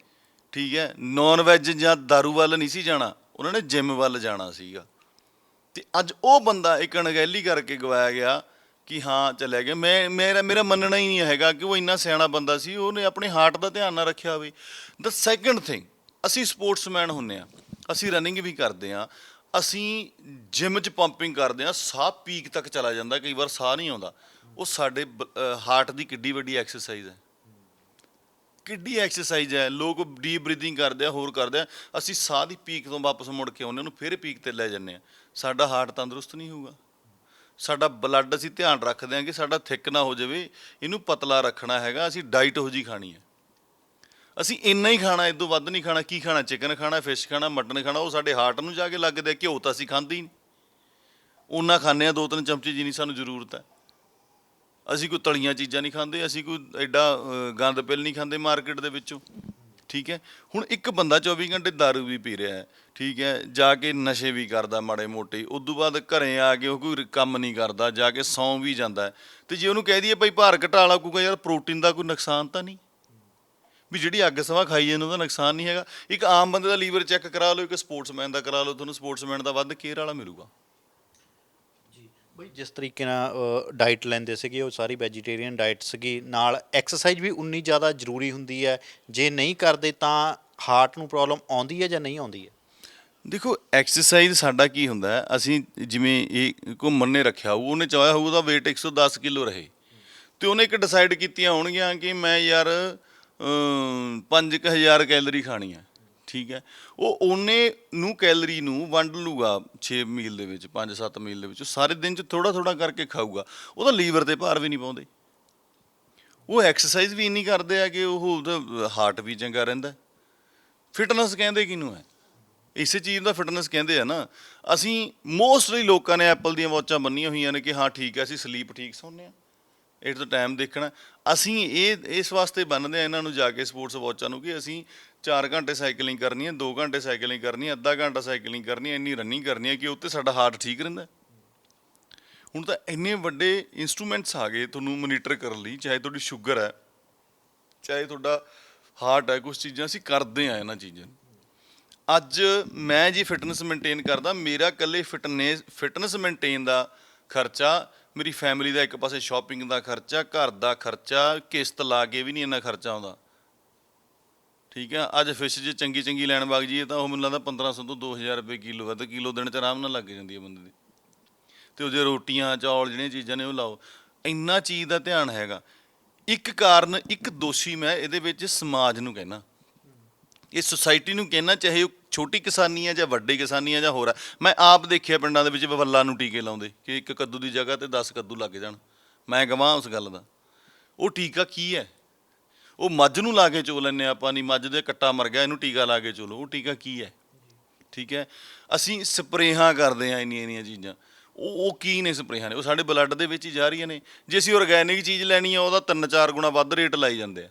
ਠੀਕ ਹੈ ਨਾਨ ਵੈਜ ਜਾਂ दारू ਵੱਲ ਨਹੀਂ ਸੀ ਜਾਣਾ, ਉਹਨਾਂ ਨੇ ਜਿੰਮ ਵੱਲ ਜਾਣਾ ਸੀਗਾ। ਤੇ ਅੱਜ ਉਹ ਬੰਦਾ ਇੱਕ ਅਣਗਹਿਲੀ ਕਰਕੇ ਗਵਾਇਆ ਗਿਆ ਕਿ ਹਾਂ ਚਲਿਆ ਗਿਆ। ਮੈਂ, ਮੇਰਾ ਮੇਰਾ ਮੰਨਣਾ ਹੀ ਨਹੀਂ ਹੈਗਾ ਕਿ ਉਹ ਇੰਨਾ ਸਿਆਣਾ ਬੰਦਾ ਸੀ, ਉਹਨੇ ਆਪਣੇ ਹਾਰਟ ਦਾ ਧਿਆਨ ਨਾ ਰੱਖਿਆ ਹੋਵੇ। ਦ ਸੈਕੰਡ ਥਿੰਗ ਅਸੀਂ ਸਪੋਰਟਸਮੈਨ ਹੁੰਨੇ ਆ ਅਸੀਂ ਰਨਿੰਗ ਵੀ ਕਰਦੇ ਆ ਅਸੀਂ ਜਿਮ 'ਚ ਪੰਪਿੰਗ ਕਰਦੇ ਆ ਸਾਹ ਪੀਕ ਤੱਕ ਚਲਾ ਜਾਂਦਾ, ਕਈ ਵਾਰ ਸਾਹ ਨਹੀਂ ਆਉਂਦਾ। ਉਹ ਸਾਡੇ ਹਾਰਟ ਦੀ ਕਿੱਡੀ ਵੱਡੀ ਐਕਸਰਸਾਈਜ਼ ਹੈ। ਕਿੱਡੀ ਐਕਸਰਸਾਈਜ਼ ਹੈ, ਲੋਕ ਡੀਪ ਬਰੀਥਿੰਗ ਕਰਦੇ ਆ, ਹੋਰ ਕਰਦੇ ਆ, ਅਸੀਂ ਸਾਹ ਦੀ ਪੀਕ ਤੋਂ ਵਾਪਸ ਮੁੜ ਕੇ ਆਉਂਦੇ ਉਹਨੂੰ ਫਿਰ ਪੀਕ ਤੇ ਲੈ ਜਾਂਦੇ ਆ ਸਾਡਾ ਹਾਰਟ ਤੰਦਰੁਸਤ ਨਹੀਂ ਹੋਊਗਾ। ਸਾਡਾ ਬਲੱਡ ਅਸੀਂ ਧਿਆਨ ਰੱਖਦੇ ਹਾਂ ਕਿ ਸਾਡਾ ਥਿਕ ਨਾ ਹੋ ਜਾਵੇ, ਇਹਨੂੰ ਪਤਲਾ ਰੱਖਣਾ ਹੈਗਾ, ਅਸੀਂ ਡਾਈਟ ਉਹ ਜੀ ਖਾਣੀ ਹੈ। ਅਸੀਂ ਇੰਨਾ ਹੀ ਖਾਣਾ ਇਦੋਂ ਵੱਧ ਨਹੀਂ ਖਾਣਾ, ਕੀ ਖਾਣਾ? ਚਿਕਨ ਖਾਣਾ ਫਿਸ਼ ਖਾਣਾ ਮਟਨ ਖਾਣਾ, ਉਹ ਸਾਡੇ ਹਾਰਟ ਨੂੰ ਜਾ ਕੇ ਲੱਗਦਾ ਘਿਓ ਤਾਂ ਅਸੀਂ ਖਾਂਦੇ ਹੀ ਨਹੀਂ। ਉਹਨਾਂ ਖਾਂਦੇ ਆ, ਦੋ ਤਿੰਨ ਚਮਚੇ ਜਿੰਨੀ ਸਾਨੂੰ ਜ਼ਰੂਰਤ ਹੈ। ਅਸੀਂ ਕੋਈ ਤਲੀਆਂ ਚੀਜ਼ਾਂ ਨਹੀਂ ਖਾਂਦੇ, ਅਸੀਂ ਕੋਈ ਐਡਾ ਗੰਦ ਪਿਲ ਨਹੀਂ ਖਾਂਦੇ ਮਾਰਕੀਟ ਦੇ ਵਿੱਚੋਂ। ਠੀਕ ਹੈ? ਹੁਣ ਇੱਕ ਬੰਦਾ 24 ਘੰਟੇ दारू ਵੀ ਪੀ ਰਿਹਾ ਹੈ, ਠੀਕ ਹੈ? ਜਾ ਕੇ ਨਸ਼ੇ ਵੀ ਕਰਦਾ ਮਾੜੇ ਮੋਟੇ, ਉਦੋਂ ਬਾਅਦ ਘਰੇ ਆ ਕੇ ਉਹ ਕੋਈ ਕੰਮ ਨਹੀਂ ਕਰਦਾ, ਜਾ ਕੇ ਸੌਂ ਵੀ ਜਾਂਦਾ ਹੈ। ਤੇ ਜੇ ਉਹਨੂੰ ਕਹਿ ਦਈਏ, ਭਾਈ ਭਾਰ ਘਟਾ ਲਾ ਕੂਗਾ ਯਾਰ ਪ੍ਰੋਟੀਨ ਦਾ ਕੋਈ ਨੁਕਸਾਨ ਤਾਂ ਨਹੀਂ? ਵੀ ਜਿਹੜੀ ਅੱਗ ਸਵਾ ਖਾਈ ਜਾਂਦੇ ਉਹਦਾ ਨੁਕਸਾਨ ਨਹੀਂ ਹੈਗਾ। ਇੱਕ ਆਮ ਬੰਦੇ ਦਾ ਲੀਵਰ ਚੈੱਕ ਕਰਾ ਲਓ ਇੱਕ ਸਪੋਰਟਸਮੈਨ ਦਾ ਕਰਾ ਲਓ ਤੁਹਾਨੂੰ ਸਪੋਰਟਸਮੈਨ ਦਾ ਵੱਧ ਕੇਅਰ ਵਾਲਾ ਮਿਲੂਗਾ। ਬਈ ਜਿਸ ਤਰੀਕੇ ਨਾਲ ਡਾਈਟ ਲੈਂਦੇ ਸੀਗੇ ਉਹ ਸਾਰੀ ਵੈਜੀਟੇਰੀਅਨ ਡਾਈਟ ਸੀਗੀ। ਨਾਲ ਐਕਸਰਸਾਈਜ਼ ਵੀ ਉਨੀ ਜ਼ਿਆਦਾ ਜ਼ਰੂਰੀ ਹੁੰਦੀ ਹੈ। ਜੇ ਨਹੀਂ ਕਰਦੇ ਤਾਂ ਹਾਰਟ ਨੂੰ ਪ੍ਰੋਬਲਮ ਆਉਂਦੀ ਹੈ ਜਾਂ ਨਹੀਂ ਆਉਂਦੀ ਹੈ? ਦੇਖੋ ਐਕਸਰਸਾਈਜ਼ ਸਾਡਾ ਕੀ ਹੁੰਦਾ ਅਸੀਂ ਜਿਵੇਂ ਇਹ ਘੁੰਮਣ ਨੇ ਰੱਖਿਆ ਹੋਊ ਉਹਨੇ ਚਾਹਿਆ ਹੋਊ ਉਹਦਾ weight 110 ਕਿਲੋ ਰਹੇ। ਤੇ ਉਹਨੇ ਇੱਕ ਡਿਸਾਈਡ ਕੀਤੀਆਂ ਹੋਣਗੀਆਂ ਕਿ ਮੈਂ ਯਾਰ 5000 ਕੈਲਰੀ ਖਾਣੀ ਹੈ, ਠੀਕ ਹੈ। ਉਹ ਉਹਨੇ ਨੂੰ ਕੈਲਰੀ ਨੂੰ ਵੰਡ ਲੂਗਾ 6 ਮੀਲ ਦੇ ਵਿੱਚ 5-7 ਮੀਲ ਦੇ ਵਿੱਚ, ਉਹ ਸਾਰੇ ਦਿਨ ਚ ਥੋੜਾ ਥੋੜਾ ਕਰਕੇ ਖਾਊਗਾ। ਉਹਦਾ ਲੀਵਰ ਤੇ ਭਾਰ ਵੀ ਨਹੀਂ ਪਾਉਂਦੇ। ਉਹ ਐਕਸਰਸਾਈਜ਼ ਵੀ ਇੰਨੀ ਕਰਦੇ ਆ ਕਿ ਉਹ ਉਹਦਾ ਹਾਰਟ ਵੀ ਚੰਗਾ ਰਹਿੰਦਾ ਫਿਟਨੈਸ ਕਹਿੰਦੇ ਕਿਹਨੂੰ ਹੈ? ਇਸੇ ਚੀਜ਼ ਦਾ ਫਿਟਨੈਸ ਕਹਿੰਦੇ ਆ ਨਾ। ਅਸੀਂ ਮੋਸਟਲੀ ਲੋਕਾਂ ਨੇ ਐਪਲ ਦੀਆਂ ਵਾਚਾਂ ਬੰਨੀਆਂ ਹੋਈਆਂ ਨੇ ਕਿ ਹਾਂ, ਠੀਕ ਹੈ, ਅਸੀਂ ਸਲੀਪ ਠੀਕ ਸੌਂਦੇ ਆ ਇਟ ਦਾ ਟਾਈਮ ਦੇਖਣਾ। ਅਸੀਂ ਇਹ, ਇਸ ਵਾਸਤੇ ਬੰਨਦੇ ਆ ਇਹਨਾਂ ਨੂੰ ਜਾ ਕੇ ਸਪੋਰਟਸ ਵਾਚਾਂ ਨੂੰ ਕਿ ਅਸੀਂ 4 ਘੰਟੇ ਸਾਈਕਲਿੰਗ ਕਰਨੀ ਹੈ 2 ਘੰਟੇ ਸਾਈਕਲਿੰਗ ਕਰਨੀ ਹੈ, ਅੱਧਾ ਘੰਟਾ ਸਾਈਕਲਿੰਗ ਕਰਨੀ ਹੈ, ਇੰਨੀ ਰਨਿੰਗ ਕਰਨੀ ਹੈ ਕਿ ਉੱਤੇ ਸਾਡਾ ਹਾਰਟ ਠੀਕ ਰਹਿੰਦਾ ਹੁਣ ਤਾਂ ਇੰਨੇ ਵੱਡੇ ਇਨਸਟਰੂਮੈਂਟਸ ਆ ਗਏ ਤੁਹਾਨੂੰ ਮੋਨੀਟਰ ਕਰਨ ਲਈ, ਚਾਹੇ ਤੁਹਾਡੀ ਸ਼ੂਗਰ ਹੈ, ਚਾਹੇ ਤੁਹਾਡਾ ਹਾਰਟ ਹੈ ਕੁਝ ਚੀਜ਼ਾਂ ਅਸੀਂ ਕਰਦੇ ਆ ਇਹਨਾਂ ਚੀਜ਼ਾਂ ਨੂੰ। ਅੱਜ ਮੈਂ ਜੀ ਫਿਟਨੈਸ ਮੇਨਟੇਨ ਕਰਦਾ, ਮੇਰਾ ਇਕੱਲੇ ਫਿਟਨੈਸ ਫਿਟਨੈਸ ਮੇਨਟੇਨ ਦਾ ਖਰਚਾ ਮੇਰੀ ਫੈਮਿਲੀ ਦਾ ਇੱਕ ਪਾਸੇ ਸ਼ਾਪਿੰਗ ਦਾ ਖਰਚਾ, ਘਰ ਦਾ ਖਰਚਾ, ਕਿਸ਼ਤ ਲਾ ਕੇ ਵੀ ਨਹੀਂ ਇੰਨਾ ਖਰਚਾ ਆਉਂਦਾ। ਠੀਕ ਹੈ ਅੱਜ ਫਿਸ਼ ਜੇ ਚੰਗੀ ਚੰਗੀ ਲੈਣ ਵਗ ਜੀਏ ਤਾਂ ਉਹ ਮੈਨੂੰ ਲੱਗਦਾ 1500 ਤੋਂ 2000 ਰੁਪਏ ਕਿਲੋ ਹੈ ਤੇ ਕਿਲੋ ਦਿਨ ਚ ਆਰਾਮ ਨਾਲ ਲੱਗ ਜਾਂਦੀ ਹੈ ਬੰਦੇ ਦੀ। ਤੇ ਉਹਦੇ ਰੋਟੀਆਂ, ਚੌਲ ਜਿਹੜੀਆਂ ਚੀਜ਼ਾਂ ਨੇ ਉਹ ਲਾਓ। ਇੰਨਾ ਚੀਜ਼ ਦਾ ਧਿਆਨ ਹੈਗਾ। ਇੱਕ ਕਾਰਨ, ਇੱਕ ਦੋਸ਼ੀ ਮੈਂ ਇਹਦੇ ਵਿੱਚ ਸਮਾਜ ਨੂੰ ਕਹਿਣਾ ਇਹ ਸੁਸਾਇਟੀ ਨੂੰ ਕਹਿਣਾ ਚਾਹੇ ਉਹ ਛੋਟੀ ਕਿਸਾਨੀ ਹੈ ਜਾਂ ਵੱਡੀ ਕਿਸਾਨੀ ਹੈ ਜਾਂ ਹੋਰ ਹੈ ਮੈਂ ਆਪ ਦੇਖਿਆ ਪਿੰਡਾਂ ਦੇ ਵਿੱਚ ਬੱਲਾ ਨੂੰ ਟੀਕੇ ਲਾਉਂਦੇ, ਕਿ ਇੱਕ ਕੱਦੂ ਦੀ ਜਗ੍ਹਾ ਤੇ 10 ਕੱਦੂ ਲੱਗ ਜਾਣ। ਮੈਂ ਗਵਾਹ ਉਸ ਗੱਲ ਦਾ। ਉਹ ਟੀਕਾ ਕੀ ਹੈ? ਉਹ ਮੱਝ ਨੂੰ ਲਾ ਕੇ ਚੋ ਲੈਂਦੇ ਹਾਂ ਆਪਾਂ, ਨਹੀਂ ਮੱਝ ਦੇ ਕੱਟਾ ਮਰ ਗਿਆ, ਇਹਨੂੰ ਟੀਕਾ ਲਾ ਕੇ ਚੋਲੋ ਉਹ ਟੀਕਾ ਕੀ ਹੈ? ਠੀਕ ਹੈ? ਅਸੀਂ ਸਪਰੇਹਾਂ ਕਰਦੇ ਆ ਇੰਨੀਆਂ ਇੰਨੀਆਂ ਚੀਜ਼ਾਂ। ਉਹ ਉਹ ਕੀ ਨੇ ਸਪਰੇਹਾਂ ਨੇ? ਉਹ ਸਾਡੇ ਬਲੱਡ ਦੇ ਵਿੱਚ ਹੀ ਜਾ ਰਹੀਆਂ ਨੇ। ਜੇ ਅਸੀਂ ਆਰਗੈਨਿਕ ਚੀਜ਼ ਲੈਣੀ ਆ, ਉਹਦਾ ਤਿੰਨ ਚਾਰ ਗੁਣਾ ਵੱਧ ਰੇਟ ਲਾਈ ਜਾਂਦੇ ਆ।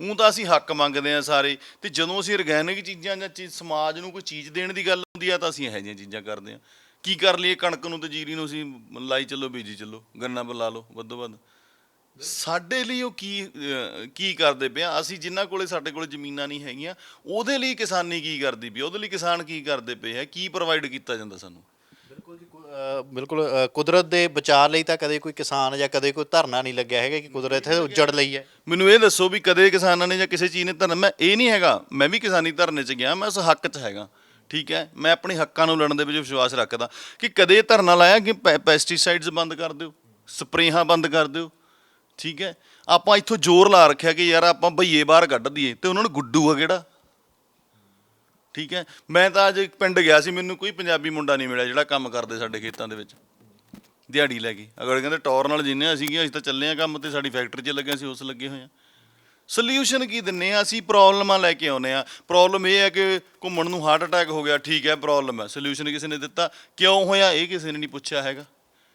ਉਹ ਤਾਂ ਅਸੀਂ ਹੱਕ ਮੰਗਦੇ ਆ ਸਾਰੇ। ਤੇ ਜਦੋਂ ਅਸੀਂ ਆਰਗੈਨਿਕ ਚੀਜ਼ਾਂ ਜਾਂ ਚੀਜ਼ ਸਮਾਜ ਨੂੰ ਕੋਈ ਚੀਜ਼ ਦੇਣ ਦੀ ਗੱਲ ਹੁੰਦੀ ਆ ਤਾਂ ਅਸੀਂ ਇਹੋ ਜਿਹੀਆਂ ਚੀਜ਼ਾਂ ਕਰਦੇ ਆ ਕੀ ਕਰ ਲਈਏ ਕਣਕ ਨੂੰ ਤੇ ਜੀਰੀ ਨੂੰ ਅਸੀਂ ਲਾਈ ਚੱਲੋ, ਬੀਜੀ ਚੱਲੋ, ਗੰਨਾ ਬੁਲਾ ਲਓ, ਵੱਧੋ ਵੱਧ। ਸਾਡੇ ਲਈ ਉਹ ਕੀ ਕੀ ਕਰਦੇ ਪਿਆ ਅਸੀਂ ਜਿਨ੍ਹਾਂ ਕੋਲੇ ਸਾਡੇ ਕੋਲੇ ਜ਼ਮੀਨਾਂ ਨਹੀਂ ਹੈਗੀਆਂ, ਉਹਦੇ ਲਈ ਕਿਸਾਨੀ ਕੀ ਕਰਦੀ ਪਈ ਉਹਦੇ ਲਈ ਕਿਸਾਨ ਕੀ ਕਰਦੇ ਪਏ ਹੈ ਕੀ ਪ੍ਰੋਵਾਈਡ ਕੀਤਾ ਜਾਂਦਾ ਸਾਨੂੰ? ਬਿਲਕੁਲ ਜੀ ਕੁ- ਅ, ਬਿਲਕੁਲ ਅ, ਕੁਦਰਤ ਦੇ ਬਚਾਅ ਲਈ ਤਾਂ ਕਦੇ ਕੋਈ ਕਿਸਾਨ ਜਾਂ ਕਦੇ ਕੋਈ ਧਰਨਾ ਨਹੀਂ ਲੱਗਿਆ ਹੈਗਾ ਕਿ ਕੁਦਰਤ ਇੱਥੇ ਉੱਜੜ ਲਈ ਹੈ। ਮੈਨੂੰ ਇਹ ਦੱਸੋ ਵੀ ਕਦੇ ਕਿਸਾਨਾਂ ਨੇ ਜਾਂ ਕਿਸੇ ਚੀਜ਼ ਨੇ ਧਰਨਾ ਮੈਂ ਇਹ ਨਹੀਂ ਹੈਗਾ ਮੈਂ ਵੀ ਕਿਸਾਨੀ ਧਰਨੇ 'ਚ ਗਿਆ ਮੈਂ ਉਸ ਹੱਕ 'ਚ ਹੈਗਾ ਠੀਕ ਹੈ? ਮੈਂ ਆਪਣੇ ਹੱਕਾਂ ਨੂੰ ਲੜਨ ਦੇ ਵਿੱਚ ਵਿਸ਼ਵਾਸ ਰੱਖਦਾ ਕਿ ਕਦੇ ਇਹ ਧਰਨਾ ਲਾਇਆ ਕਿ ਪੈ- ਪੈਸਟੀਸਾਈਡਸ ਬੰਦ ਕਰ ਦਿਓ ਸਪਰੇਹਾਂ ਬੰਦ ਕਰ ਦਿਓ ਠੀਕ ਹੈ? ਆਪਾਂ ਇੱਥੋਂ ਜ਼ੋਰ ਲਾ ਰੱਖਿਆ ਕਿ ਯਾਰ ਆਪਾਂ ਬਈਏ ਬਾਹਰ ਕੱਢ ਦਈਏ ਤੇ ਉਹਨਾਂ ਨੂੰ ਗੁੱਡੂ ਆ ਕਿਹੜਾ? ਠੀਕ ਹੈ? ਮੈਂ ਤਾਂ ਅੱਜ ਇੱਕ ਪਿੰਡ ਗਿਆ ਸੀ, ਮੈਨੂੰ ਕੋਈ ਪੰਜਾਬੀ ਮੁੰਡਾ ਨਹੀਂ ਮਿਲਿਆ ਜਿਹੜਾ ਕੰਮ ਕਰਦੇ ਸਾਡੇ ਖੇਤਾਂ ਦੇ ਵਿੱਚ। ਦਿਹਾੜੀ ਲੈ ਕੇ। ਅਗਰ ਕਹਿੰਦੇ ਟੌਰ ਨਾਲ ਜਿੰਨੇ ਅਸੀਂ ਅਸੀਂ ਤਾਂ ਚੱਲੇ ਆ ਕੰਮ ਤੇ, ਸਾਡੀ ਫੈਕਟਰੀ 'ਚ ਲੱਗੇ ਅਸੀਂ ਉਸ ਲੱਗੇ ਹੋਏ ਆ ਸੋਲੂਸ਼ਨ ਕੀ ਦਿੰਨੇ ਆ ਅਸੀਂ ਪ੍ਰੋਬਲਮਾਂ ਲੈ ਕੇ ਆਉਨੇ ਆ ਪ੍ਰੋਬਲਮ ਇਹ ਹੈ ਕਿ ਘੁੰਮਣ ਨੂੰ ਹਾਰਟ ਅਟੈਕ ਹੋ ਗਿਆ, ਠੀਕ ਹੈ ਪ੍ਰੋਬਲਮ ਹੈ। ਸੋਲੂਸ਼ਨ ਕਿਸੇ ਨੇ ਦਿੱਤਾ? ਕਿਉਂ ਹੋਇਆ? ਇਹ ਕਿਸੇ ਨੇ ਨਹੀਂ ਪੁੱਛਿਆ ਹੈਗਾ।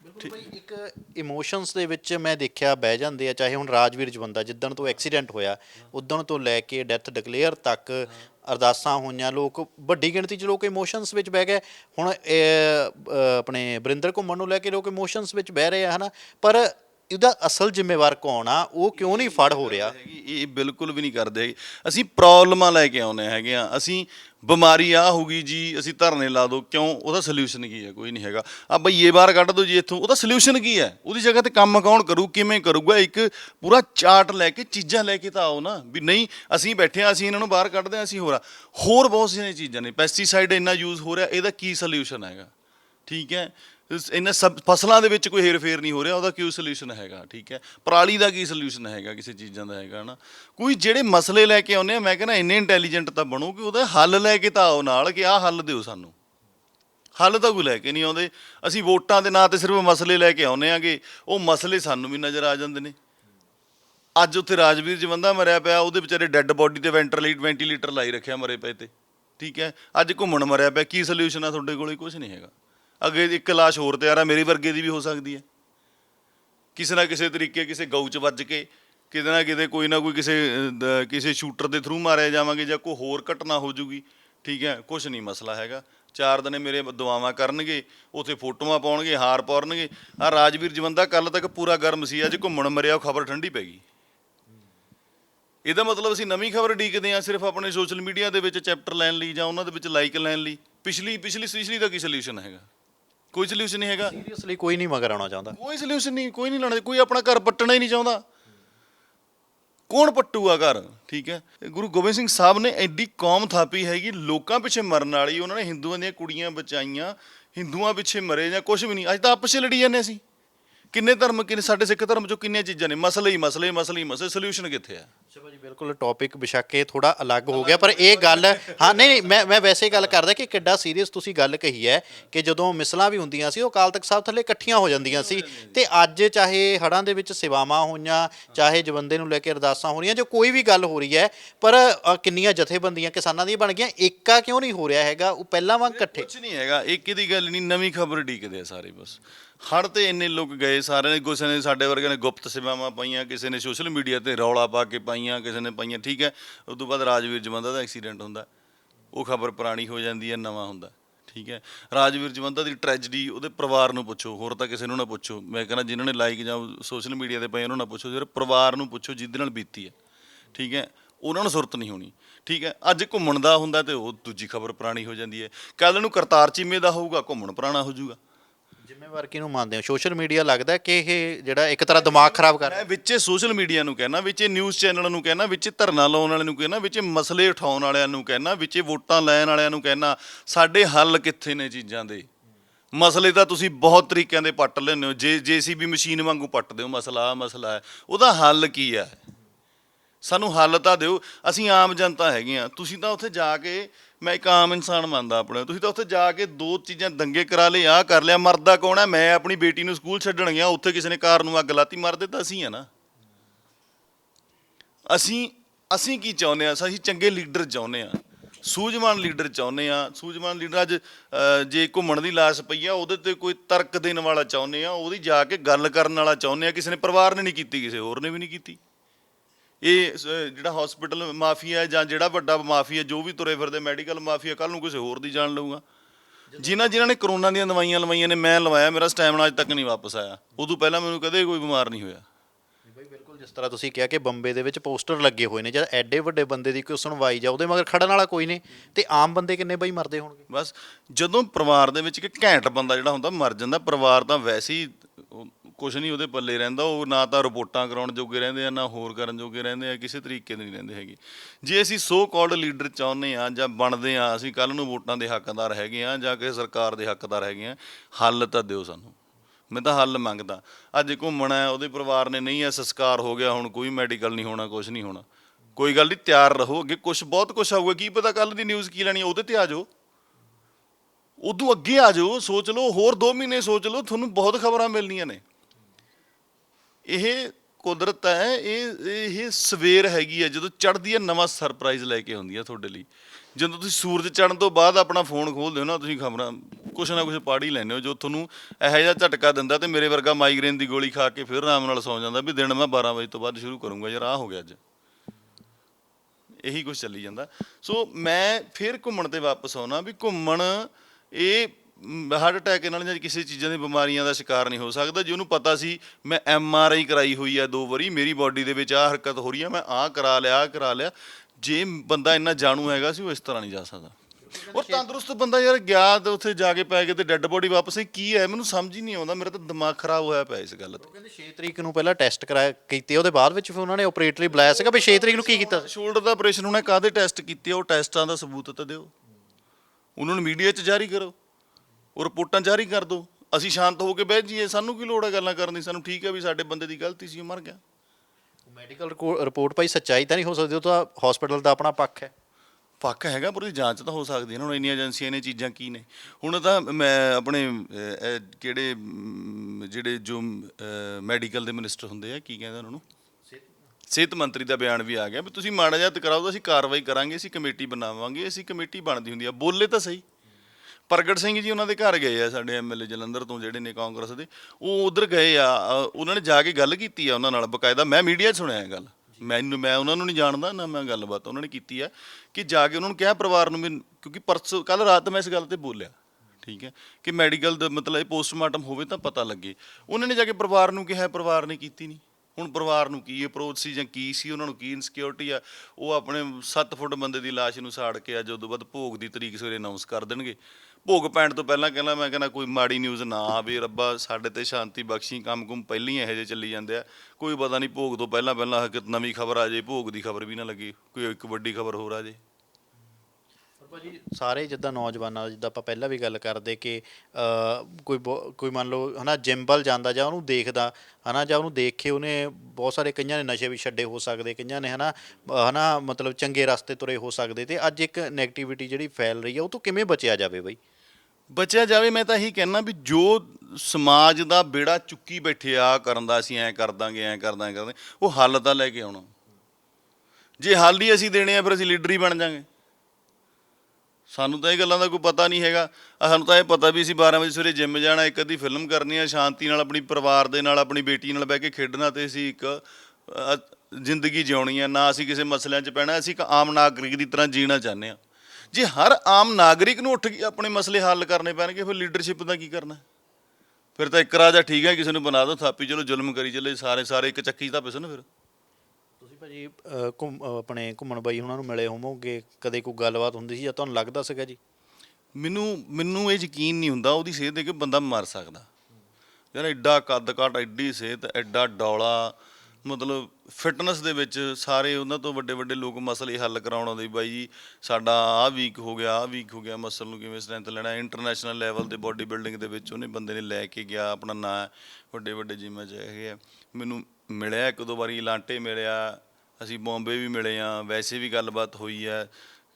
ਬਿਲਕੁਲ ਭਾਈ ਇੱਕ ਇਮੋਸ਼ਨਸ ਦੇ ਵਿੱਚ ਮੈਂ ਦੇਖਿਆ ਬਹਿ ਜਾਂਦੇ ਆ ਚਾਹੇ ਹੁਣ ਰਾਜਵੀਰ ਜਵੰਦਾ ਜਿੱਦਣ ਤੋਂ ਐਕਸੀਡੈਂਟ ਹੋਇਆ ਉਦੋਂ ਤੋਂ ਲੈ ਕੇ ਡੈਥ ਡਿਕਲੇਅਰ ਤੱਕ ਅਰਦਾਸਾਂ ਹੋਈਆਂ ਲੋਕ ਵੱਡੀ ਗਿਣਤੀ 'ਚ ਲੋਕ ਇਮੋਸ਼ਨਸ ਵਿੱਚ ਬਹਿ ਗਏ। ਹੁਣ ਇਹ, ਅ, ਆਪਣੇ ਬਰਿੰਦਰ ਘੁੰਮਣ ਨੂੰ ਲੈ ਕੇ ਲੋਕ ਇਮੋਸ਼ਨਸ ਵਿੱਚ ਬਹਿ ਰਹੇ ਆ ਹਨਾ? ਪਰ ਇਹਦਾ ਅਸਲ ਜ਼ਿੰਮੇਵਾਰ ਕੌਣ ਆ? ਉਹ ਕਿਉਂ ਨਹੀਂ ਫੜ ਹੋ ਰਿਹਾ? ਹੈਗੀ, ਇਹ ਬਿਲਕੁਲ ਵੀ ਨਹੀਂ ਕਰਦੇ ਹੈਗੇ। ਅਸੀਂ ਪ੍ਰੋਬਲਮਾਂ ਲੈ ਕੇ ਆਉਨੇ ਹੈਗੇ ਆ। ਅਸੀਂ ਬਿਮਾਰੀ ਆ ਹੋਊਗੀ ਜੀ, ਅਸੀਂ ਧਰਨੇ ਲਾ ਦੋ, ਕਿਉਂ? ਉਹਦਾ ਸੋਲੂਸ਼ਨ ਕੀ ਹੈ? ਕੋਈ ਨਹੀਂ ਹੈਗਾ। ਆ ਬਈਏ ਬਾਹਰ ਕੱਢ ਦੋ ਜੀ ਇੱਥੋਂ। ਉਹਦਾ ਸੋਲੂਸ਼ਨ ਕੀ ਹੈ? ਉਹਦੀ ਜਗ੍ਹਾ ਤੇ ਕੰਮ ਕੌਣ ਕਰੂ, ਕਿਵੇਂ ਕਰੂਗਾ? ਇੱਕ ਪੂਰਾ ਚਾਰਟ ਲੈ ਕੇ, ਚੀਜ਼ਾਂ ਲੈ ਕੇ ਤਾਂ ਆਓ ਨਾ। ਵੀ ਨਹੀਂ, ਅਸੀਂ ਬੈਠੇ ਆ, ਅਸੀਂ ਇਹਨਾਂ ਨੂੰ ਬਾਹਰ ਕੱਢਦੇ ਆ, ਅਸੀਂ ਹੋਰ ਆ। ਹੋਰ ਬਹੁਤ ਸਾਰੀਆਂ ਚੀਜ਼ਾਂ ਨੇ। ਪੈਸਟੀਸਾਈਡ ਇੰਨਾ ਯੂਜ਼ ਹੋ ਰਿਹਾ, ਇਹਦਾ ਕੀ ਸੋਲੂਸ਼ਨ ਹੈਗਾ? ਠੀਕ ਹੈ? ਇਹਨਾਂ ਸਭ ਫਸਲਾਂ ਦੇ ਵਿੱਚ ਕੋਈ ਹੇਰਫੇਰ ਨਹੀਂ ਹੋ ਰਿਹਾ, ਉਹਦਾ ਕੀ ਸੋਲੂਸ਼ਨ ਹੈਗਾ, ਠੀਕ ਹੈ? ਪਰਾਲੀ ਦਾ ਕੀ ਸੋਲੂਸ਼ਨ ਹੈਗਾ, ਕਿਸੇ ਚੀਜ਼ਾਂ ਦਾ ਹੈਗਾ ਨਾ ਕੋਈ ਜਿਹੜੇ ਮਸਲੇ ਲੈ ਕੇ ਆਉਂਦੇ ਆ, ਮੈਂ ਕਹਿੰਦਾ ਇੰਨੇ ਇੰਟੈਲੀਜੈਂਟ ਤਾਂ ਬਣੋ ਕਿ ਉਹਦਾ ਹੱਲ ਲੈ ਕੇ ਤਾਂ ਆਓ ਨਾਲ ਕਿ ਆਹ ਹੱਲ ਦਿਓ ਸਾਨੂੰ। ਹੱਲ ਤਾਂ ਕੋਈ ਲੈ ਕੇ ਨਹੀਂ ਆਉਂਦੇ। ਅਸੀਂ ਵੋਟਾਂ ਦੇ ਨਾਂ ਤੇ ਸਿਰਫ ਮਸਲੇ ਲੈ ਕੇ ਆਉਂਦੇ ਆਂਗੇ, ਉਹ ਮਸਲੇ ਸਾਨੂੰ ਵੀ ਨਜ਼ਰ ਆ ਜਾਂਦੇ ਨੇ। ਅੱਜ ਉੱਥੇ ਰਾਜਵੀਰ ਜਵੰਦਾ ਮਰਿਆ ਪਿਆ, ਉਹਦੇ ਵਿਚਾਰੇ ਡੈੱਡ ਬੋਡੀ ਤੇ ਵੈਂਟੀਲੇਟਰ ਵੈਂਟੀਲੇਟਰ ਲਾਈ ਰੱਖਿਆ ਮਰੇ ਪਏ ਤੇ, ਠੀਕ ਹੈ? ਅੱਜ ਘੁੰਮਣ ਮਰਿਆ ਪਿਆ, ਕੀ ਸੋਲੂਸ਼ਨ ਆ ਤੁਹਾਡੇ ਕੋਲੇ? ਕੁਝ ਨਹੀਂ ਹੈਗਾ। ਅੱਗੇ ਇੱਕ ਲਾਸ਼ ਹੋਰ ਤਿਆਰ ਆ ਮੇਰੇ ਵਰਗੇ ਦੀ ਵੀ ਹੋ ਸਕਦੀ ਹੈ। ਕਿਸੇ ਨਾ ਕਿਸੇ ਤਰੀਕੇ ਕਿਸੇ ਗਊ ਚ ਵੱਜ ਕੇ ਕਿਤੇ ਨਾ ਕਿਤੇ ਕੋਈ ਨਾ ਕੋਈ ਕਿਸੇ ਅਹ, ਕਿਸੇ ਸ਼ੂਟਰ ਦੇ ਥਰੂ ਮਾਰਿਆ ਜਾਵਾਂਗੇ ਜਾਂ ਕੋਈ ਹੋਰ ਘਟਨਾ ਹੋ ਜੂਗੀ ਠੀਕ ਹੈ ਕੁਝ ਨਹੀਂ ਮਸਲਾ ਹੈਗਾ। ਚਾਰ ਦਿਨੇ ਮੇਰੇ ਦੁਆਵਾਂ ਕਰਨਗੇ ਉਥੇ ਫੋਟੋਆਂ ਪਾਉਣਗੇ ਹਾਰ ਪਾਉਣਗੇ। ਆ ਰਾਜਵੀਰ ਜਵੰਦਾ ਕੱਲ ਤੱਕ ਪੂਰਾ ਗਰਮ ਸੀ ਅੱਜ ਘੁੰਮਣ ਮਰਿਆ ਉਹ ਖਬਰ ਠੰਡੀ ਪੈ ਗਈ। ਇਹਦਾ ਮਤਲਬ ਅਸੀਂ ਨਵੀਂ ਖਬਰ ਡੀਕਦੇ ਆ ਸਿਰਫ ਆਪਣੇ ਸੋਸ਼ਲ ਮੀਡੀਆ ਦੇ ਵਿੱਚ ਚੈਪਟਰ ਲੈਣ ਲਈ ਜਾਂ ਉਹਨਾਂ ਦੇ ਵਿੱਚ ਲਾਈਕ ਲੈਣ ਲਈ। ਪਿਛਲੀ ਪਿਛਲੀ ਪਿਛਲੀ ਦਾ ਕੀ ਸੋਲੂਸ਼ਨ ਹੈਗਾ? ਕੋਈ ਸੋਲੂਸ਼ਨ ਨਹੀਂ ਹੈਗਾ। ਸੀਰੀਅਸਲੀ ਕੋਈ ਨਹੀਂ ਮਗਰ ਆਉਣਾ ਚਾਹੁੰਦਾ। ਕੋਈ ਸੋਲੂਸ਼ਨ ਨਹੀਂ ਕੋਈ ਨਹੀਂ ਲੈਣਾ ਕੋਈ ਆਪਣਾ ਘਰ ਪੱਟਣਾ ਹੀ ਨਹੀਂ ਚਾਹੁੰਦਾ। ਕੌਣ ਪੱਟੂਗਾ ਘਰ? ਠੀਕ ਹੈ? ਗੁਰੂ ਗੋਬਿੰਦ ਸਿੰਘ ਸਾਹਿਬ ਨੇ ਐਡੀ ਕੌਮ ਥਾਪੀ ਹੈਗੀ ਲੋਕਾਂ ਪਿੱਛੇ ਮਰਨ ਵਾਲੀ ਉਹਨਾਂ ਨੇ ਹਿੰਦੂਆਂ ਦੀਆਂ ਕੁੜੀਆਂ ਬਚਾਈਆਂ ਹਿੰਦੂਆਂ ਪਿੱਛੇ ਮਰੇ ਜਾਂ ਕੁਝ ਵੀ ਨਹੀਂ ਅੱਜ ਤਾਂ ਆਪਸ ਲੜੀ ਜਾਂਦੇ ਅਸੀਂ। ਕਿੰਨੇ ਧਰਮ ਕਿੰਨੇ ਸਾਡੇ ਸਿੱਖ ਧਰਮ ਚੋਂ ਕਿੰਨੀਆਂ ਚੀਜ਼ਾਂ ਨੇ? ਮਸਲੇ ਹੀ ਮਸਲੇ ਮਸਲੇ ਹੀ ਮਸਲੇ ਸੋਲੂਸ਼ਨ ਕਿੱਥੇ ਆ? ਸ਼ਿਵਾ ਜੀ ਬਿਲਕੁਲ ਟੌਪਿਕ ਵਿਸ਼ਾਕੇ ਥੋੜਾ ਅਲੱਗ ਹੋ ਗਿਆ ਪਰ ਇਹ ਗੱਲ ਹਾਂ ਨਹੀਂ ਨਹੀਂ ਮੈਂ ਮੈਂ ਵੈਸੇ ਗੱਲ ਕਰਦਾ ਕਿ ਕਿੱਡਾ ਸੀਰੀਅਸ ਤੁਸੀਂ ਗੱਲ ਕਹੀ ਹੈ ਕਿ ਜਦੋਂ ਮਿਸਲਾਂ ਵੀ ਹੁੰਦੀਆਂ ਸੀ ਉਹ ਅਕਾਲ ਤਖਤ ਸਾਹਿਬ ਥੱਲੇ ਇਕੱਠੀਆਂ ਹੋ ਜਾਂਦੀਆਂ ਸੀ ਤੇ ਅੱਜ ਚਾਹੇ ਹੜਾਂ ਦੇ ਵਿੱਚ ਸੇਵਾਵਾਂ ਹੋਈਆਂ ਚਾਹੇ ਜਵੰਦੇ ਨੂੰ ਲੈ ਕੇ ਅਰਦਾਸਾਂ ਹੋ ਰਹੀਆਂ ਜੋ ਕੋਈ ਵੀ ਗੱਲ ਹੋ ਰਹੀ ਹੈ ਪਰ ਅ, ਕਿੰਨੀਆਂ ਜਥੇਬੰਦੀਆਂ ਕਿਸਾਨਾਂ ਦੀਆਂ ਬਣ ਗਈਆਂ ਏਕਾ ਕਿਉਂ ਨਹੀਂ ਹੋ ਰਿਹਾ ਹੈਗਾ? ਉਹ ਪਹਿਲਾਂ ਵਾਂਗ ਇਕੱਠੇ। ਕੁਝ ਨਹੀਂ ਹੈਗਾ ਇੱਕ ਇਹਦੀ ਗੱਲ ਨਹੀਂ ਨਵੀਂ ਖਬਰ ਡੀਕਦੇ ਆ ਸਾਰੇ ਬਸ। ਹੜ ਤੇ ਇੰਨੇ ਲੋਕ ਗਏ, ਸਾਰਿਆਂ ਨੇ ਕਿਸੇ ਨੇ ਸਾਡੇ ਵਰਗੇ ਨੇ ਗੁਪਤ ਸੇਵਾਵਾਂ ਪਾਈਆਂ, ਕਿਸੇ ਨੇ ਸੋਸ਼ਲ ਮੀਡੀਆ ਤੇ ਰੌਲਾ ਪਾ ਕੇ ਪਾਈਆਂ, ਕਿਸੇ ਨੇ ਪਾਈਆਂ, ਠੀਕ ਹੈ। ਉਸ ਤੋਂ ਬਾਅਦ ਰਾਜਵੀਰ ਜਵੰਦਾ ਦਾ ਐਕਸੀਡੈਂਟ ਹੁੰਦਾ। ਉਹ ਖਬਰ ਪੁਰਾਣੀ ਹੋ ਜਾਂਦੀ ਹੈ, ਨਵਾਂ ਹੁੰਦਾ, ਠੀਕ ਹੈ। ਰਾਜਵੀਰ ਜਵੰਦਾ ਦੀ ਟ੍ਰੈਜਡੀ ਉਹਦੇ ਪਰਿਵਾਰ ਨੂੰ ਪੁੱਛੋ, ਹੋਰ ਤਾਂ ਕਿਸੇ ਨੂੰ ਨਾ ਪੁੱਛੋ। ਮੈਂ ਕਹਿੰਦਾ ਜਿਨ੍ਹਾਂ ਨੇ ਲਾਈਕ ਜਾਂ ਸੋਸ਼ਲ ਮੀਡੀਆ ਤੇ ਪਏ, ਉਹਨਾਂ ਨੂੰ ਨਾ ਪੁੱਛੋ, ਜਿਹੜੇ ਪਰਿਵਾਰ ਨੂੰ ਪੁੱਛੋ, ਜਿਹਦੇ ਨਾਲ ਬੀਤੀ ਹੈ, ਠੀਕ ਹੈ। ਉਹਨਾਂ ਨੂੰ ਸੁਰਤ ਨਹੀਂ ਹੋਣੀ, ਠੀਕ ਹੈ। ਅੱਜ ਘੁੰਮਣ ਦਾ ਹੁੰਦਾ ਤੇ ਉਹ ਦੂਜੀ ਖਬਰ ਪੁਰਾਣੀ ਹੋ ਜਾਂਦੀ ਹੈ। ਕੱਲ ਨੂੰ ਕਰਤਾਰ ਚੀਮੇ ਦਾ ਹੋਊਗਾ, ਘੁੰਮਣ ਪੁਰਾਣਾ ਹੋ ਜਾਊਗਾ। ਜ਼ਿੰਮੇਵਾਰ ਕਿਹਨੂੰ ਮੰਨਦੇ ਹੋ? ਸੋਸ਼ਲ ਮੀਡੀਆ ਲੱਗਦਾ ਕਿ ਇਹ ਜਿਹੜਾ ਇੱਕ ਤਰ੍ਹਾਂ ਦਿਮਾਗ ਖਰਾਬ ਕਰ ਰਿਹਾ ਮੈਂ ਵਿੱਚੇ ਸੋਸ਼ਲ ਮੀਡੀਆ ਨੂੰ ਕਹਿਣਾ, ਵਿੱਚੇ ਨਿਊਜ਼ ਚੈਨਲ ਨੂੰ ਕਹਿਣਾ, ਵਿੱਚ ਧਰਨਾ ਲਾਉਣ ਵਾਲਿਆਂ ਨੂੰ ਕਹਿਣਾ, ਵਿੱਚ ਮਸਲੇ ਉਠਾਉਣ ਵਾਲਿਆਂ ਨੂੰ ਕਹਿਣਾ, ਵਿੱਚ ਵੋਟਾਂ ਲੈਣ ਵਾਲਿਆਂ ਨੂੰ ਕਹਿਣਾ, ਸਾਡੇ ਹੱਲ ਕਿੱਥੇ ਨੇ ਚੀਜ਼ਾਂ ਦੇ? ਮਸਲੇ ਤਾਂ ਤੁਸੀਂ ਬਹੁਤ ਤਰੀਕਿਆਂ ਦੇ ਪੱਟ ਲੈਂਦੇ ਹੋ। ਜੇ, ਜੀਸੀਬੀ ਮਸ਼ੀਨ ਵਾਂਗੂ ਪੱਟਦੇ ਹੋ, ਮਸਲਾ ਆਹ, ਮਸਲਾ ਹੈ ਉਹਦਾ ਹੱਲ ਕੀ ਹੈ? ਸਾਨੂੰ ਹੱਲ ਤਾਂ ਦਿਓ। ਅਸੀਂ ਆਮ ਜਨਤਾ ਹੈਗੇ ਆ ਤੁਸੀਂ ਤਾਂ ਉੱਥੇ ਜਾ ਕੇ, ਮੈਂ ਇੱਕ ਆਮ ਇਨਸਾਨ ਮੰਨਦਾ ਆਪਣੇ। ਤੁਸੀਂ ਤਾਂ ਉੱਥੇ ਜਾ ਕੇ ਦੋ ਚੀਜ਼ਾਂ ਦੰਗੇ ਕਰਾ ਲਏ, ਆਹ ਕਰ ਲਿਆ, ਮਰਦਾ ਕੌਣ ਹੈ? ਮੈਂ ਆਪਣੀ ਬੇਟੀ ਨੂੰ ਸਕੂਲ ਛੱਡਣ ਗਿਆ, ਉੱਥੇ ਕਿਸੇ ਨੇ ਕਾਰ ਨੂੰ ਅੱਗ ਲਾਤੀ ਮਰਦੇ ਤਾਂ ਅਸੀਂ ਆ ਨਾ। ਅਸੀਂ ਅਸੀਂ ਕੀ ਚਾਹੁੰਦੇ ਆ ਅਸੀਂ ਚੰਗੇ ਲੀਡਰ ਚਾਹੁੰਦੇ ਆ ਸੂਝਵਾਨ ਲੀਡਰ ਚਾਹੁੰਦੇ ਆ ਸੂਝਵਾਨ ਲੀਡਰ ਅੱਜ ਜੇ ਘੁੰਮਣ ਦੀ ਲਾਸ਼ ਪਈ ਆ, ਉਹਦੇ ਤੇ ਕੋਈ ਤਰਕ ਦੇਣ ਵਾਲਾ ਚਾਹੁੰਦੇ ਆ ਉਹਦੀ ਜਾ ਕੇ ਗੱਲ ਕਰਨ ਵਾਲਾ ਚਾਹੁੰਦੇ ਆ ਕਿਸੇ ਨੇ, ਪਰਿਵਾਰ ਨੇ ਨਹੀਂ ਕੀਤੀ, ਕਿਸੇ ਹੋਰ ਨੇ ਵੀ ਨਹੀਂ ਕੀਤੀ। ਇਹ ਸ- ਜਿਹੜਾ ਹਸਪੀਟਲ ਮਾਫੀਆ ਜਾਂ ਜਿਹੜਾ ਵੱਡਾ ਮਾਫੀਆ ਜੋ ਵੀ ਤੁਰੇ ਫਿਰਦੇ ਮੈਡੀਕਲ ਮਾਫੀਆ ਕੱਲ ਨੂੰ ਕਿਸੇ ਹੋਰ ਦੀ ਜਾਣ ਲਊਗਾ। ਜਿਨ੍ਹਾਂ ਜਿਨ੍ਹਾਂ ਨੇ ਕਰੋਨਾ ਦੀਆਂ ਦਵਾਈਆਂ ਲਵਾਈਆਂ ਨੇ ਮੈਂ ਲਵਾਇਆ ਮੇਰਾ ਸਟੈਮਿਨਾ ਅੱਜ ਤੱਕ ਨਹੀਂ ਵਾਪਸ ਆਇਆ। ਉਦੋਂ ਪਹਿਲਾਂ ਮੈਨੂੰ ਕਦੇ ਕੋਈ ਬਿਮਾਰ ਨਹੀਂ ਹੋਇਆ। ਬਈ ਬਿਲਕੁਲ ਜਿਸ ਤਰ੍ਹਾਂ ਤੁਸੀਂ ਕਿਹਾ ਕਿ ਬੰਬੇ ਦੇ ਵਿੱਚ ਪੋਸਟਰ ਲੱਗੇ ਹੋਏ ਨੇ ਜਦ ਐਡੇ ਵੱਡੇ ਬੰਦੇ ਦੀ ਕੋਈ ਸੁਣਵਾਈ ਜਾ ਉਹਦੇ ਮਗਰ ਖੜਨ ਵਾਲਾ ਕੋਈ ਨਹੀਂ ਤੇ ਆਮ ਬੰਦੇ ਕਿੰਨੇ ਬਈ ਮਰਦੇ ਹੋਣਗੇ? ਬਸ ਜਦੋਂ ਪਰਿਵਾਰ ਦੇ ਵਿੱਚ ਇੱਕ ਘੈਂਟ ਬੰਦਾ ਜਿਹੜਾ ਹੁੰਦਾ ਮਰ ਜਾਂਦਾ ਪਰਿਵਾਰ ਤਾਂ ਵੈਸੇ ਹੀ ਕੁਝ ਨਹੀਂ ਉਹਦੇ ਪੱਲੇ ਰਹਿੰਦਾ ਉਹ ਨਾ ਤਾਂ ਰਿਪੋਰਟਾਂ ਕਰਾਉਣ ਜੋਗੇ ਰਹਿੰਦੇ ਆ ਨਾ ਹੋਰ ਕਰਨ ਜੋਗੇ ਰਹਿੰਦੇ ਆ ਕਿਸੇ ਤਰੀਕੇ ਦੇ ਨਹੀਂ ਰਹਿੰਦੇ ਹੈਗੇ। ਜੇ ਅਸੀਂ ਸੋ ਕਾਲਡ ਲੀਡਰ ਚਾਹੁੰਦੇ ਆ ਜਾਂ ਬਣਦੇ ਆ ਅਸੀਂ ਕੱਲ ਨੂੰ ਵੋਟਾਂ ਦੇ ਹੱਕਦਾਰ ਹੈਗੇ ਆ ਜਾਂ ਕਿਸੇ ਸਰਕਾਰ ਦੇ ਹੱਕਦਾਰ ਹੈਗੇ ਆ ਹੱਲ ਤਾਂ ਦਿਓ ਸਾਨੂੰ। ਮੈਂ ਤਾਂ ਹੱਲ ਮੰਗਦਾ। ਅੱਜ ਘੁੰਮਣਾ ਹੈ, ਉਹਦੇ ਪਰਿਵਾਰ ਨੇ ਨਹੀਂ ਐ ਸੰਸਕਾਰ ਹੋ ਗਿਆ ਹੁਣ ਕੋਈ ਮੈਡੀਕਲ ਨਹੀਂ ਹੋਣਾ ਕੁਝ ਨਹੀਂ ਹੋਣਾ। ਕੋਈ ਗੱਲ ਨਹੀਂ ਤਿਆਰ ਰਹੋ ਅੱਗੇ ਕੁਝ ਬਹੁਤ ਕੁਝ ਆਊਗਾ। ਕੀ ਪਤਾ ਕੱਲ ਦੀ ਨਿਊਜ਼ ਕੀ ਲੈਣੀ ਉਹਦੇ ਤੇ ਆ ਜਾਓ। ਉਦੋਂ ਅੱਗੇ ਆ ਜਾਓ ਸੋਚ ਲਓ ਹੋਰ 2 ਮਹੀਨੇ ਸੋਚ ਲਓ ਤੁਹਾਨੂੰ ਬਹੁਤ ਖਬਰਾਂ ਮਿਲਣੀਆਂ ਨੇ। ਇਹ ਕੁਦਰਤ ਹੈ, ਇਹ ਇਹ ਸਵੇਰ ਹੈਗੀ ਹੈ, ਜਦੋਂ ਚੜ੍ਹਦੀ ਹੈ ਨਵਾਂ ਸਰਪ੍ਰਾਈਜ਼ ਲੈ ਕੇ ਆਉਂਦੀ ਹੈ ਤੁਹਾਡੇ ਲਈ। ਜਦੋਂ ਤੁਸੀਂ ਸੂਰਜ ਚੜ੍ਹਨ ਤੋਂ ਬਾਅਦ ਆਪਣਾ ਫੋਨ ਖੋਲਦੇ ਹੋ ਨਾ, ਤੁਸੀਂ ਖਬਰਾਂ, ਕੁਛ ਨਾ ਕੁਛ ਪੜ੍ਹ ਹੀ ਲੈਂਦੇ ਹੋ, ਜੋ ਤੁਹਾਨੂੰ ਇਹੋ ਜਿਹਾ ਝਟਕਾ ਦਿੰਦਾ ਤੇ ਮੇਰੇ ਵਰਗਾ ਮਾਈਗ੍ਰੇਨ ਦੀ ਗੋਲੀ ਖਾ ਕੇ ਫਿਰ ਆਰਾਮ ਨਾਲ ਸੌਂ ਜਾਂਦਾ ਵੀ ਦਿਨ ਮੈਂ 12 ਵਜੇ ਤੋਂ ਬਾਅਦ ਸ਼ੁਰੂ ਕਰੂੰਗਾ, ਯਾਰ ਆਹ ਹੋ ਗਿਆ ਅੱਜ। ਇਹੀ ਕੁਝ ਚੱਲੀ ਜਾਂਦਾ। ਸੋ ਮੈਂ ਫਿਰ ਘੁੰਮਣ ਤੇ ਵਾਪਸ ਆਉਣਾ ਵੀ ਘੁੰਮਣ ਇਹ ਹਾਰਟ ਅਟੈਕ ਨਾਲ ਜਾਂ ਕਿਸੇ ਚੀਜ਼ਾਂ ਦੀ ਬਿਮਾਰੀਆਂ ਦਾ ਸ਼ਿਕਾਰ ਨਹੀਂ ਹੋ ਸਕਦਾ। ਜੇ ਉਹਨੂੰ ਪਤਾ ਸੀ ਮੈਂ ਐਮ ਆਰ ਆਈ ਕਰਾਈ ਹੋਈ ਆ ਦੋ ਵਾਰੀ ਮੇਰੀ ਬਾਡੀ ਦੇ ਵਿੱਚ ਆਹ ਹਰਕਤ ਹੋ ਰਹੀ ਆ ਮੈਂ ਆਹ ਕਰਾ ਲਿਆ ਆਹ ਕਰਾ ਲਿਆ। ਜੇ ਬੰਦਾ ਇੰਨਾ ਜਾਣੂ ਹੈਗਾ ਸੀ ਉਹ ਇਸ ਤਰ੍ਹਾਂ ਨਹੀਂ ਜਾ ਸਕਦਾ। ਉਹ ਤੰਦਰੁਸਤ ਬੰਦਾ ਯਾਰ ਗਿਆ ਤੇ ਉੱਥੇ ਜਾ ਕੇ ਪੈ ਕੇ ਤੇ ਡੈੱਡ ਬੋਡੀ ਵਾਪਸ ਇਹ ਕੀ ਹੈ? ਮੈਨੂੰ ਸਮਝ ਹੀ ਨਹੀਂ ਆਉਂਦਾ ਮੇਰਾ ਤਾਂ ਦਿਮਾਗ ਖਰਾਬ ਹੋਇਆ ਪਿਆ ਇਸ ਗੱਲ ਤੇ। ਕਹਿੰਦੇ 6 ਤਰੀਕ ਨੂੰ ਪਹਿਲਾਂ ਟੈਸਟ ਕਰਾਇਆ ਕੀਤੇ ਉਹਦੇ ਬਾਅਦ ਵਿੱਚ ਫਿਰ ਉਹਨਾਂ ਨੇ ਆਪਰੇਟਰੀ ਬੁਲਾਇਆ ਸੀਗਾ ਵੀ 6 ਤਰੀਕ ਨੂੰ ਕੀ ਕੀਤਾ ਸੀ? ਸ਼ੋਲਡਰ ਦਾ ਆਪਰੇਸ਼ਨ ਉਹਨੇ ਕਾਦੇ ਟੈਸਟ ਕੀਤੇ? ਆ, ਉਹ ਟੈਸਟਾਂ ਦਾ ਸਬੂਤ ਤਾਂ ਦਿਓ। ਉਹਨਾਂ ਨੂੰ ਮੀਡੀਆ 'ਚ ਜਾਰੀ ਕਰੋ। ਉਹ ਰਿਪੋਰਟਾਂ ਜਾਰੀ ਕਰ ਦਿਓ ਅਸੀਂ ਸ਼ਾਂਤ ਹੋ ਕੇ ਬਹਿ ਜਾਈਏ। ਸਾਨੂੰ ਕੀ ਲੋੜ ਹੈ ਗੱਲਾਂ ਕਰਨ ਦੀ? ਸਾਨੂੰ ਠੀਕ ਹੈ ਵੀ ਸਾਡੇ ਬੰਦੇ ਦੀ ਗਲਤੀ ਸੀ ਉਹ ਮਰ ਗਿਆ। ਮੈਡੀਕਲ ਰਿਪੋਰਟ ਭਾਈ ਸੱਚਾਈ ਤਾਂ ਨਹੀਂ ਹੋ ਸਕਦੀ ਉਹ ਤਾਂ ਹਸਪੀਟਲ ਦਾ ਆਪਣਾ ਪੱਖ ਹੈ। ਪੱਕ ਹੈਗਾ ਪਰ ਉਹਦੀ ਜਾਂਚ ਤਾਂ ਹੋ ਸਕਦੀ ਹੈ ਨਾ। ਹੁਣ ਇੰਨੀਆਂ ਏਜੰਸੀਆਂ ਨੇ ਚੀਜ਼ਾਂ ਕੀ ਨੇ? ਹੁਣ ਤਾਂ ਮੈਂ ਆਪਣੇ ਕਿਹੜੇ ਜਿਹੜੇ ਜੋ ਮੈਡੀਕਲ ਦੇ ਮਿਨਿਸਟਰ ਹੁੰਦੇ ਆ ਕੀ ਕਹਿੰਦੇ ਉਹਨਾਂ ਨੂੰ? ਸਿਹਤ ਮੰਤਰੀ ਦਾ ਬਿਆਨ ਵੀ ਆ ਗਿਆ ਵੀ ਤੁਸੀਂ ਮਾੜਾ ਜਿਹਾ ਕਰਾਓ ਤਾਂ ਅਸੀਂ ਕਾਰਵਾਈ ਕਰਾਂਗੇ ਅਸੀਂ ਕਮੇਟੀ ਬਣਾਵਾਂਗੇ ਅਸੀਂ ਕਮੇਟੀ ਬਣਦੀ ਹੁੰਦੀ ਆ। ਬੋਲੇ ਤਾਂ ਸਹੀ। ਪ੍ਰਗਟ ਸਿੰਘ ਜੀ ਉਹਨਾਂ ਦੇ ਘਰ ਗਏ ਆ ਸਾਡੇ ਐਮਐਲਏ ਜਲੰਧਰ ਤੋਂ ਜਿਹੜੇ ਨੇ ਕਾਂਗਰਸ ਦੇ। ਉਹ ਉਧਰ ਗਏ ਆ ਅ, ਉਹਨਾਂ ਨੇ ਜਾ ਕੇ ਗੱਲ ਕੀਤੀ ਆ ਉਹਨਾਂ ਨਾਲ ਬਕਾਇਦਾ। ਮੈਂ ਮੀਡੀਆ 'ਚ ਸੁਣਿਆ ਇਹ ਗੱਲ। ਮੈਨੂੰ ਮੈਂ ਉਹਨਾਂ ਨੂੰ ਨਹੀਂ ਜਾਣਦਾ ਨਾ ਮੈਂ ਗੱਲਬਾਤ ਉਹਨਾਂ ਨੇ ਕੀਤੀ ਆ ਕਿ ਜਾ ਕੇ ਉਹਨਾਂ ਨੂੰ ਕਿਹਾ ਪਰਿਵਾਰ ਨੂੰ ਵੀ ਕਿਉਂਕਿ ਪਰਸੋਂ ਕੱਲ ਰਾਤ ਮੈਂ ਇਸ ਗੱਲ ਤੇ ਬੋਲਿਆ ਠੀਕ ਹੈ? ਕਿ ਮੈਡੀਕਲ ਦਾ ਮਤਲਬ ਇਹ ਪੋਸਟਮਾਰਟਮ ਹੋਵੇ ਤਾਂ ਪਤਾ ਲੱਗੇ। ਉਹਨਾਂ ਨੇ ਜਾ ਕੇ ਪਰਿਵਾਰ ਨੂੰ ਕਿਹਾ ਪਰਿਵਾਰ ਨੇ ਕੀਤੀ ਨਹੀਂ। ਹੁਣ ਪਰਿਵਾਰ ਨੂੰ ਕੀ ਅਪਰੋਚ ਸੀ ਜਾਂ ਕੀ ਸੀ, ਉਹਨਾਂ ਨੂੰ ਕੀ ਇਨਸਿਕਿਉਰਿਟੀ ਆ, ਉਹ ਆਪਣੇ 7 ਫੁੱਟ ਬੰਦੇ ਦੀ ਲਾਸ਼ ਨੂੰ ਸਾੜ ਕੇ ਅੱਜ ਉਦੋਂ ਬਾਅਦ ਭੋਗ ਦੀ ਤਰੀਕ ਸਵੇਰੇ ਅਨਾਉਂਸ ਕਰ ਦੇਣਗੇ। ਭੋਗ ਪੈਣ ਤੋਂ ਪਹਿਲਾਂ ਕਹਿੰਦਾ, ਮੈਂ ਕਹਿੰਦਾ ਕੋਈ ਮਾੜੀ ਨਿਊਜ਼ ਨਾ ਆਵੇ, ਰੱਬਾ ਸਾਡੇ ਤੇ ਸ਼ਾਂਤੀ ਬਖਸ਼ੀ ਕੰਮ ਕੁਮ ਪਹਿਲਾਂ ਹੀ ਇਹੋ ਜਿਹੇ ਚੱਲੀ ਜਾਂਦੇ ਆ। ਕੋਈ ਪਤਾ ਨਹੀਂ ਭੋਗ ਤੋਂ ਪਹਿਲਾਂ ਪਹਿਲਾਂ ਨਵੀਂ ਖਬਰ ਆ ਜੇ ਭੋਗ ਦੀ ਖਬਰ ਵੀ ਨਾ ਲੱਗੇ, ਕੋਈ ਇੱਕ ਵੱਡੀ ਖਬਰ ਹੋਰ ਆ ਜੇ ਭਾਜੀ ਸਾਰੇ ਜਿੱਦਾਂ ਨੌਜਵਾਨਾਂ ਦਾ ਜਿੱਦਾਂ ਆਪਾਂ ਪਹਿਲਾਂ ਵੀ ਗੱਲ ਕਰਦੇ ਕਿ ਕੋਈ ਬਹੁ- ਕੋਈ ਮੰਨ ਲਓ ਹਨਾ ਜਿਮ ਵੱਲ ਜਾਂਦਾ ਜਾਂ ਉਹਨੂੰ ਦੇਖਦਾ ਹਨਾ ਜਾਂ ਉਹਨੂੰ ਦੇਖ ਕੇ ਉਹਨੇ ਬਹੁਤ ਸਾਰੇ ਕਈਆਂ ਨੇ ਨਸ਼ੇ ਵੀ ਛੱਡੇ ਹੋ ਸਕਦੇ ਕਈਆਂ ਨੇ ਹਨਾ ਅ, ਹਨਾ ਮਤਲਬ ਚੰਗੇ ਰਸਤੇ ਤੁਰੇ ਹੋ ਸਕਦੇ ਤੇ ਅੱਜ ਇੱਕ 네ਗੇਟਿਵਿਟੀ ਜਿਹੜੀ ਫੈਲ ਰਹੀ ਹੈ ਉਹ ਤੋਂ ਕਿਵੇਂ ਬਚਿਆ ਜਾਵੇ ਬਈ? ਬਚਿਆ ਜਾਵੇ ਮੈਂ ਤਾਂ ਇਹੀ ਕਹਿਣਾ ਵੀ ਜੋ ਸਮਾਜ ਦਾ ਬੇੜਾ ਚੁੱਕੀ ਬੈਠੇ ਆ ਕਰਨ ਦਾ ਅਸੀਂ ਐਂ ਕਰ ਦਾਂਗੇ ਐਂ ਕਰ ਦਾਂਗੇ ਕਰਦੇ ਉਹ ਹੱਲ ਤਾਂ ਲੈ ਕੇ ਆਉਣਾ। ਜੇ ਹੱਲ ਹੀ ਅਸੀਂ ਦੇਣੇ ਆ ਫਿਰ ਅਸੀਂ ਲੀਡਰ ਹੀ ਬਣ ਜਾਾਂਗੇ। ਸਾਨੂੰ ਤਾਂ ਇਹ ਗੱਲਾਂ ਦਾ ਕੋਈ ਪਤਾ ਨਹੀਂ ਹੈਗਾ। ਆਹ ਸਾਨੂੰ ਤਾਂ ਇਹ ਪਤਾ ਵੀ ਅਸੀਂ 12 ਵਜੇ ਸਵੇਰੇ ਜਿੰਮ ਜਾਣਾ ਇੱਕ ਅੱਧੀ ਫਿਲਮ ਕਰਨੀ ਆ ਸ਼ਾਂਤੀ ਨਾਲ ਆਪਣੀ ਪਰਿਵਾਰ ਦੇ ਨਾਲ ਆਪਣੀ ਬੇਟੀ ਨਾਲ ਬਹਿ ਕੇ ਖੇਡਣਾ ਤੇ ਅਸੀਂ ਇੱਕ ਅ, ਜ਼ਿੰਦਗੀ ਜਿਉਣੀ ਆ। ਨਾ ਅਸੀਂ ਕਿਸੇ ਮਸਲਿਆਂ 'ਚ ਪੈਣਾ ਅਸੀਂ ਇੱਕ ਆਮ ਨਾਗਰਿਕ ਦੀ ਤਰ੍ਹਾਂ ਜੀਣਾ ਚਾਹੁੰਦੇ ਆ। ਜੇ ਹਰ ਆਮ ਨਾਗਰਿਕ ਨੂੰ ਉੱਠ ਕੇ ਆਪਣੇ ਮਸਲੇ ਹੱਲ ਕਰਨੇ ਪੈਣਗੇ ਫਿਰ ਲੀਡਰਸ਼ਿਪ ਦਾ ਕੀ ਕਰਨਾ? ਫਿਰ ਤਾਂ ਇੱਕ ਰਾਜਾ ਠੀਕ ਹੈ ਕਿਸੇ ਨੂੰ ਬਣਾ ਦੋ ਥਾਪੀ ਚਲੋ ਜ਼ੁਲਮ ਕਰੀ ਚੱਲੇ ਸਾਰੇ ਸਾਰੇ ਇੱਕ ਚੱਕੀ ਤਾਂ ਪਿਸਣ ਫਿਰ। ਭਾਜੀ ਅ, ਘੁੰਮ ਅ, ਆਪਣੇ ਘੁੰਮਣ ਬਾਈ ਉਹਨਾਂ ਨੂੰ ਮਿਲੇ ਹੋਵੋਗੇ? ਕਦੇ ਕੋਈ ਗੱਲਬਾਤ ਹੁੰਦੀ ਸੀ ਜਾਂ ਤੁਹਾਨੂੰ ਲੱਗਦਾ ਸੀਗਾ ਜੀ? ਮੈਨੂੰ ਮੈਨੂੰ ਇਹ ਯਕੀਨ ਨਹੀਂ ਹੁੰਦਾ ਉਹਦੀ ਸਿਹਤ ਦੇ ਕੇ ਬੰਦਾ ਮਰ ਸਕਦਾ। ਯਾਰ ਐਡਾ ਕੱਦ ਕਾਟ ਐਡੀ ਸਿਹਤ ਐਡਾ ਡੌਲਾ ਮਤਲਬ ਫਿਟਨੈਸ ਦੇ ਵਿੱਚ ਸਾਰੇ ਉਹਨਾਂ ਤੋਂ ਵੱਡੇ ਵੱਡੇ ਲੋਕ ਮਸਲੇ ਹੱਲ ਕਰਾਉਣ ਆਉਂਦੇ ਵੀ ਬਾਈ। ਜੀ ਸਾਡਾ ਆਹ ਵੀਕ ਹੋ ਗਿਆ ਆਹ ਵੀਕ ਹੋ ਗਿਆ ਮਸਲ ਨੂੰ ਕਿਵੇਂ ਸਟਰੈਂਥ ਲੈਣਾ ਇੰਟਰਨੈਸ਼ਨਲ ਲੈਵਲ ਤੇ ਬਾਡੀ ਬਿਲਡਿੰਗ ਦੇ ਵਿੱਚ ਉਹਨੇ ਬੰਦੇ ਨੇ ਲੈ ਕੇ ਗਿਆ ਆਪਣਾ ਨਾਂ ਵੱਡੇ ਵੱਡੇ ਜਿਮਾਂ 'ਚ ਹੈਗੇ ਆ। ਮੈਨੂੰ ਮਿਲਿਆ ਇੱਕ ਦੋ ਵਾਰੀ ਲਾਂਟੇ ਮਿਲਿਆ ਅਸੀਂ ਬੰਬੇ ਵੀ ਮਿਲੇ ਆ, ਵੈਸੇ ਵੀ ਗੱਲਬਾਤ ਹੋਈ ਹੈ।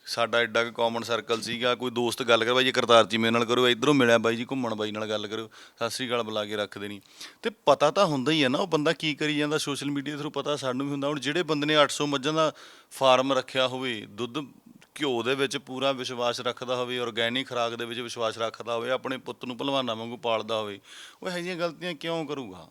ਸਾਡਾ ਐਡਾ ਕਾਮਨ ਸਰਕਲ ਸੀਗਾ, ਕੋਈ ਦੋਸਤ ਗੱਲ ਕਰ, ਬਾਈ ਜੀ ਕਰਤਾਰ ਜੀ ਮੇਰੇ ਨਾਲ ਕਰੋ, ਇਧਰੋਂ ਮਿਲਿਆ ਬਾਈ ਜੀ, ਘੁੰਮਣ ਬਾਈ ਨਾਲ ਗੱਲ ਕਰੋ, ਸਤਿ ਸ੍ਰੀ ਅਕਾਲ ਬੁਲਾ ਕੇ ਰੱਖ ਦੇਣੀ ਤੇ ਪਤਾ ਤਾਂ ਹੁੰਦਾ ਹੀ ਹੈ ਨਾ, ਉਹ ਬੰਦਾ ਕੀ ਕਰੀ ਜਾਂਦਾ ਸੋਸ਼ਲ ਮੀਡੀਆ ਥਰੂ ਪਤਾ ਸਾਨੂੰ ਵੀ ਹੁੰਦਾ, ਹੁਣ ਜਿਹੜੇ ਬੰਦੇ ਨੇ 800 ਮੱਝਾਂ ਦਾ ਫਾਰਮ ਰੱਖਿਆ ਹੋਵੇ, ਦੁੱਧ ਘਿਓ ਦੇ ਵਿੱਚ ਪੂਰਾ ਵਿਸ਼ਵਾਸ ਰੱਖਦਾ ਹੋਵੇ ਆਰਗੈਨਿਕ ਖੁਰਾਕ ਦੇ ਵਿੱਚ ਵਿਸ਼ਵਾਸ ਰੱਖਦਾ ਹੋਵੇ, ਆਪਣੇ ਪੁੱਤ ਨੂੰ ਭਲਵਾਨਾਂ ਵਾਂਗੂ ਪਾਲਦਾ ਹੋਵੇ, ਉਹ ਇਹੋ ਜਿਹੀਆਂ ਗਲਤੀਆਂ ਕਿਉਂ ਕਰੂਗਾ?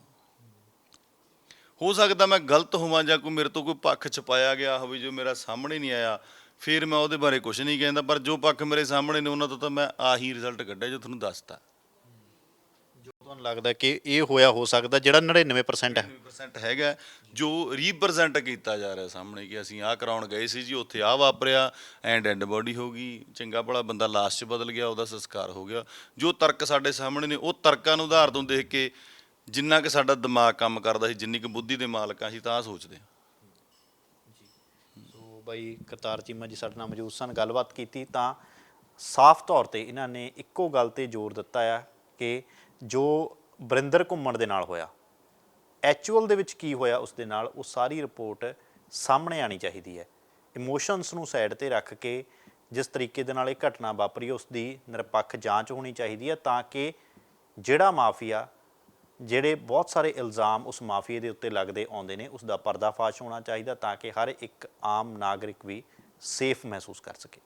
ਹੋ ਸਕਦਾ ਮੈਂ ਗਲਤ ਹੋਵਾਂ ਜਾਂ ਕੋਈ ਮੇਰੇ ਤੋਂ ਕੋਈ ਪੱਖ ਛਪਾਇਆ ਗਿਆ ਹੋਵੇ ਜੋ ਮੇਰਾ ਸਾਹਮਣੇ ਨਹੀਂ ਆਇਆ ਫਿਰ ਮੈਂ ਉਹਦੇ ਬਾਰੇ ਕੁਝ ਨਹੀਂ ਕਹਿੰਦਾ ਪਰ ਜੋ ਪੱਖ ਮੇਰੇ ਸਾਹਮਣੇ ਨੇ ਉਹਨਾਂ ਤੋਂ ਤਾਂ ਮੈਂ ਆਹੀ ਰਿਜ਼ਲਟ ਕੱਢਿਆ ਜੋ ਤੁਹਾਨੂੰ ਦੱਸਤਾ। ਜੋ ਤੁਹਾਨੂੰ ਲੱਗਦਾ ਕਿ ਇਹ ਹੋਇਆ ਹੋ ਸਕਦਾ ਜਿਹੜਾ 99% ਹੈ। 90% ਹੈਗਾ ਜੋ ਰੀਪਰੈਜ਼ੈਂਟ ਕੀਤਾ ਜਾ ਰਿਹਾ ਸਾਹਮਣੇ ਕਿ ਅਸੀਂ ਆਹ ਕਰਾਉਣ ਗਏ ਸੀ ਜੀ ਉੱਥੇ ਆਹ ਵਾਪਰਿਆ ਐਂ ਡੈੱਡ ਬੋਡੀ ਹੋ ਗਈ ਚੰਗਾ ਭਲਾ ਬੰਦਾ ਲਾਸ਼ 'ਚ ਬਦਲ ਗਿਆ ਉਹਦਾ ਸੰਸਕਾਰ ਹੋ ਗਿਆ। ਜੋ ਤਰਕ ਸਾਡੇ ਸਾਹਮਣੇ ਨੇ ਉਹ ਤਰਕਾਂ ਨੂੰ ਉਧਾਰ ਤੋਂ ਦੇਖ ਕੇ ਜਿੰਨਾ ਕਿ ਸਾਡਾ ਦਿਮਾਗ ਕੰਮ ਕਰਦਾ ਸੀ, ਜਿੰਨੀ ਕਿ ਬੁੱਧੀ ਦੇ ਮਾਲਕਾਂ ਅਸੀਂ ਤਾਂ ਆਹ ਸੋਚਦੇ ਹਾਂ। ਬਾਈ ਕਰਤਾਰ ਚੀਮਾ ਜੀ ਸਾਡੇ ਨਾਲ ਮੌਜੂਦ ਸਨ ਗੱਲਬਾਤ ਕੀਤੀ ਤਾਂ ਸਾਫ਼ ਤੌਰ ਤੇ ਇਹਨਾਂ ਨੇ ਇੱਕੋ ਗੱਲ ਤੇ ਜ਼ੋਰ ਦਿੱਤਾ ਆ ਕਿ ਜੋ ਬਰਿੰਦਰ ਘੁੰਮਣ ਦੇ ਨਾਲ ਹੋਇਆ ਐਕਚੁਅਲ ਦੇ ਵਿੱਚ ਕੀ ਹੋਇਆ, ਉਸ ਦੇ ਨਾਲ ਉਹ ਸਾਰੀ ਰਿਪੋਰਟ ਸਾਹਮਣੇ ਆਣੀ ਚਾਹੀਦੀ ਹੈ। ਇਮੋਸ਼ਨਸ ਨੂੰ ਸਾਈਡ ਤੇ ਰੱਖ ਕੇ ਜਿਸ ਤਰੀਕੇ ਦੇ ਨਾਲ ਇਹ ਘਟਨਾ ਵਾਪਰੀ, ਉਸ ਦੀ ਨਿਰਪੱਖ ਜਾਂਚ ਹੋਣੀ ਚਾਹੀਦੀ ਹੈ ਤਾਂ ਕਿ ਜਿਹੜਾ ਮਾਫੀਆ ਜਿਹੜੇ ਬਹੁਤ ਸਾਰੇ ਇਲਜ਼ਾਮ ਉਸ ਮਾਫੀਏ ਦੇ ਉੱਤੇ ਲੱਗਦੇ ਆਉਂਦੇ ਨੇ ਉਸ ਦਾ ਪਰਦਾਫਾਸ਼ ਹੋਣਾ ਚਾਹੀਦਾ ਤਾਂ ਕਿ ਹਰ ਇੱਕ ਆਮ ਨਾਗਰਿਕ ਵੀ ਸੇਫ ਮਹਿਸੂਸ ਕਰ ਸਕੇ।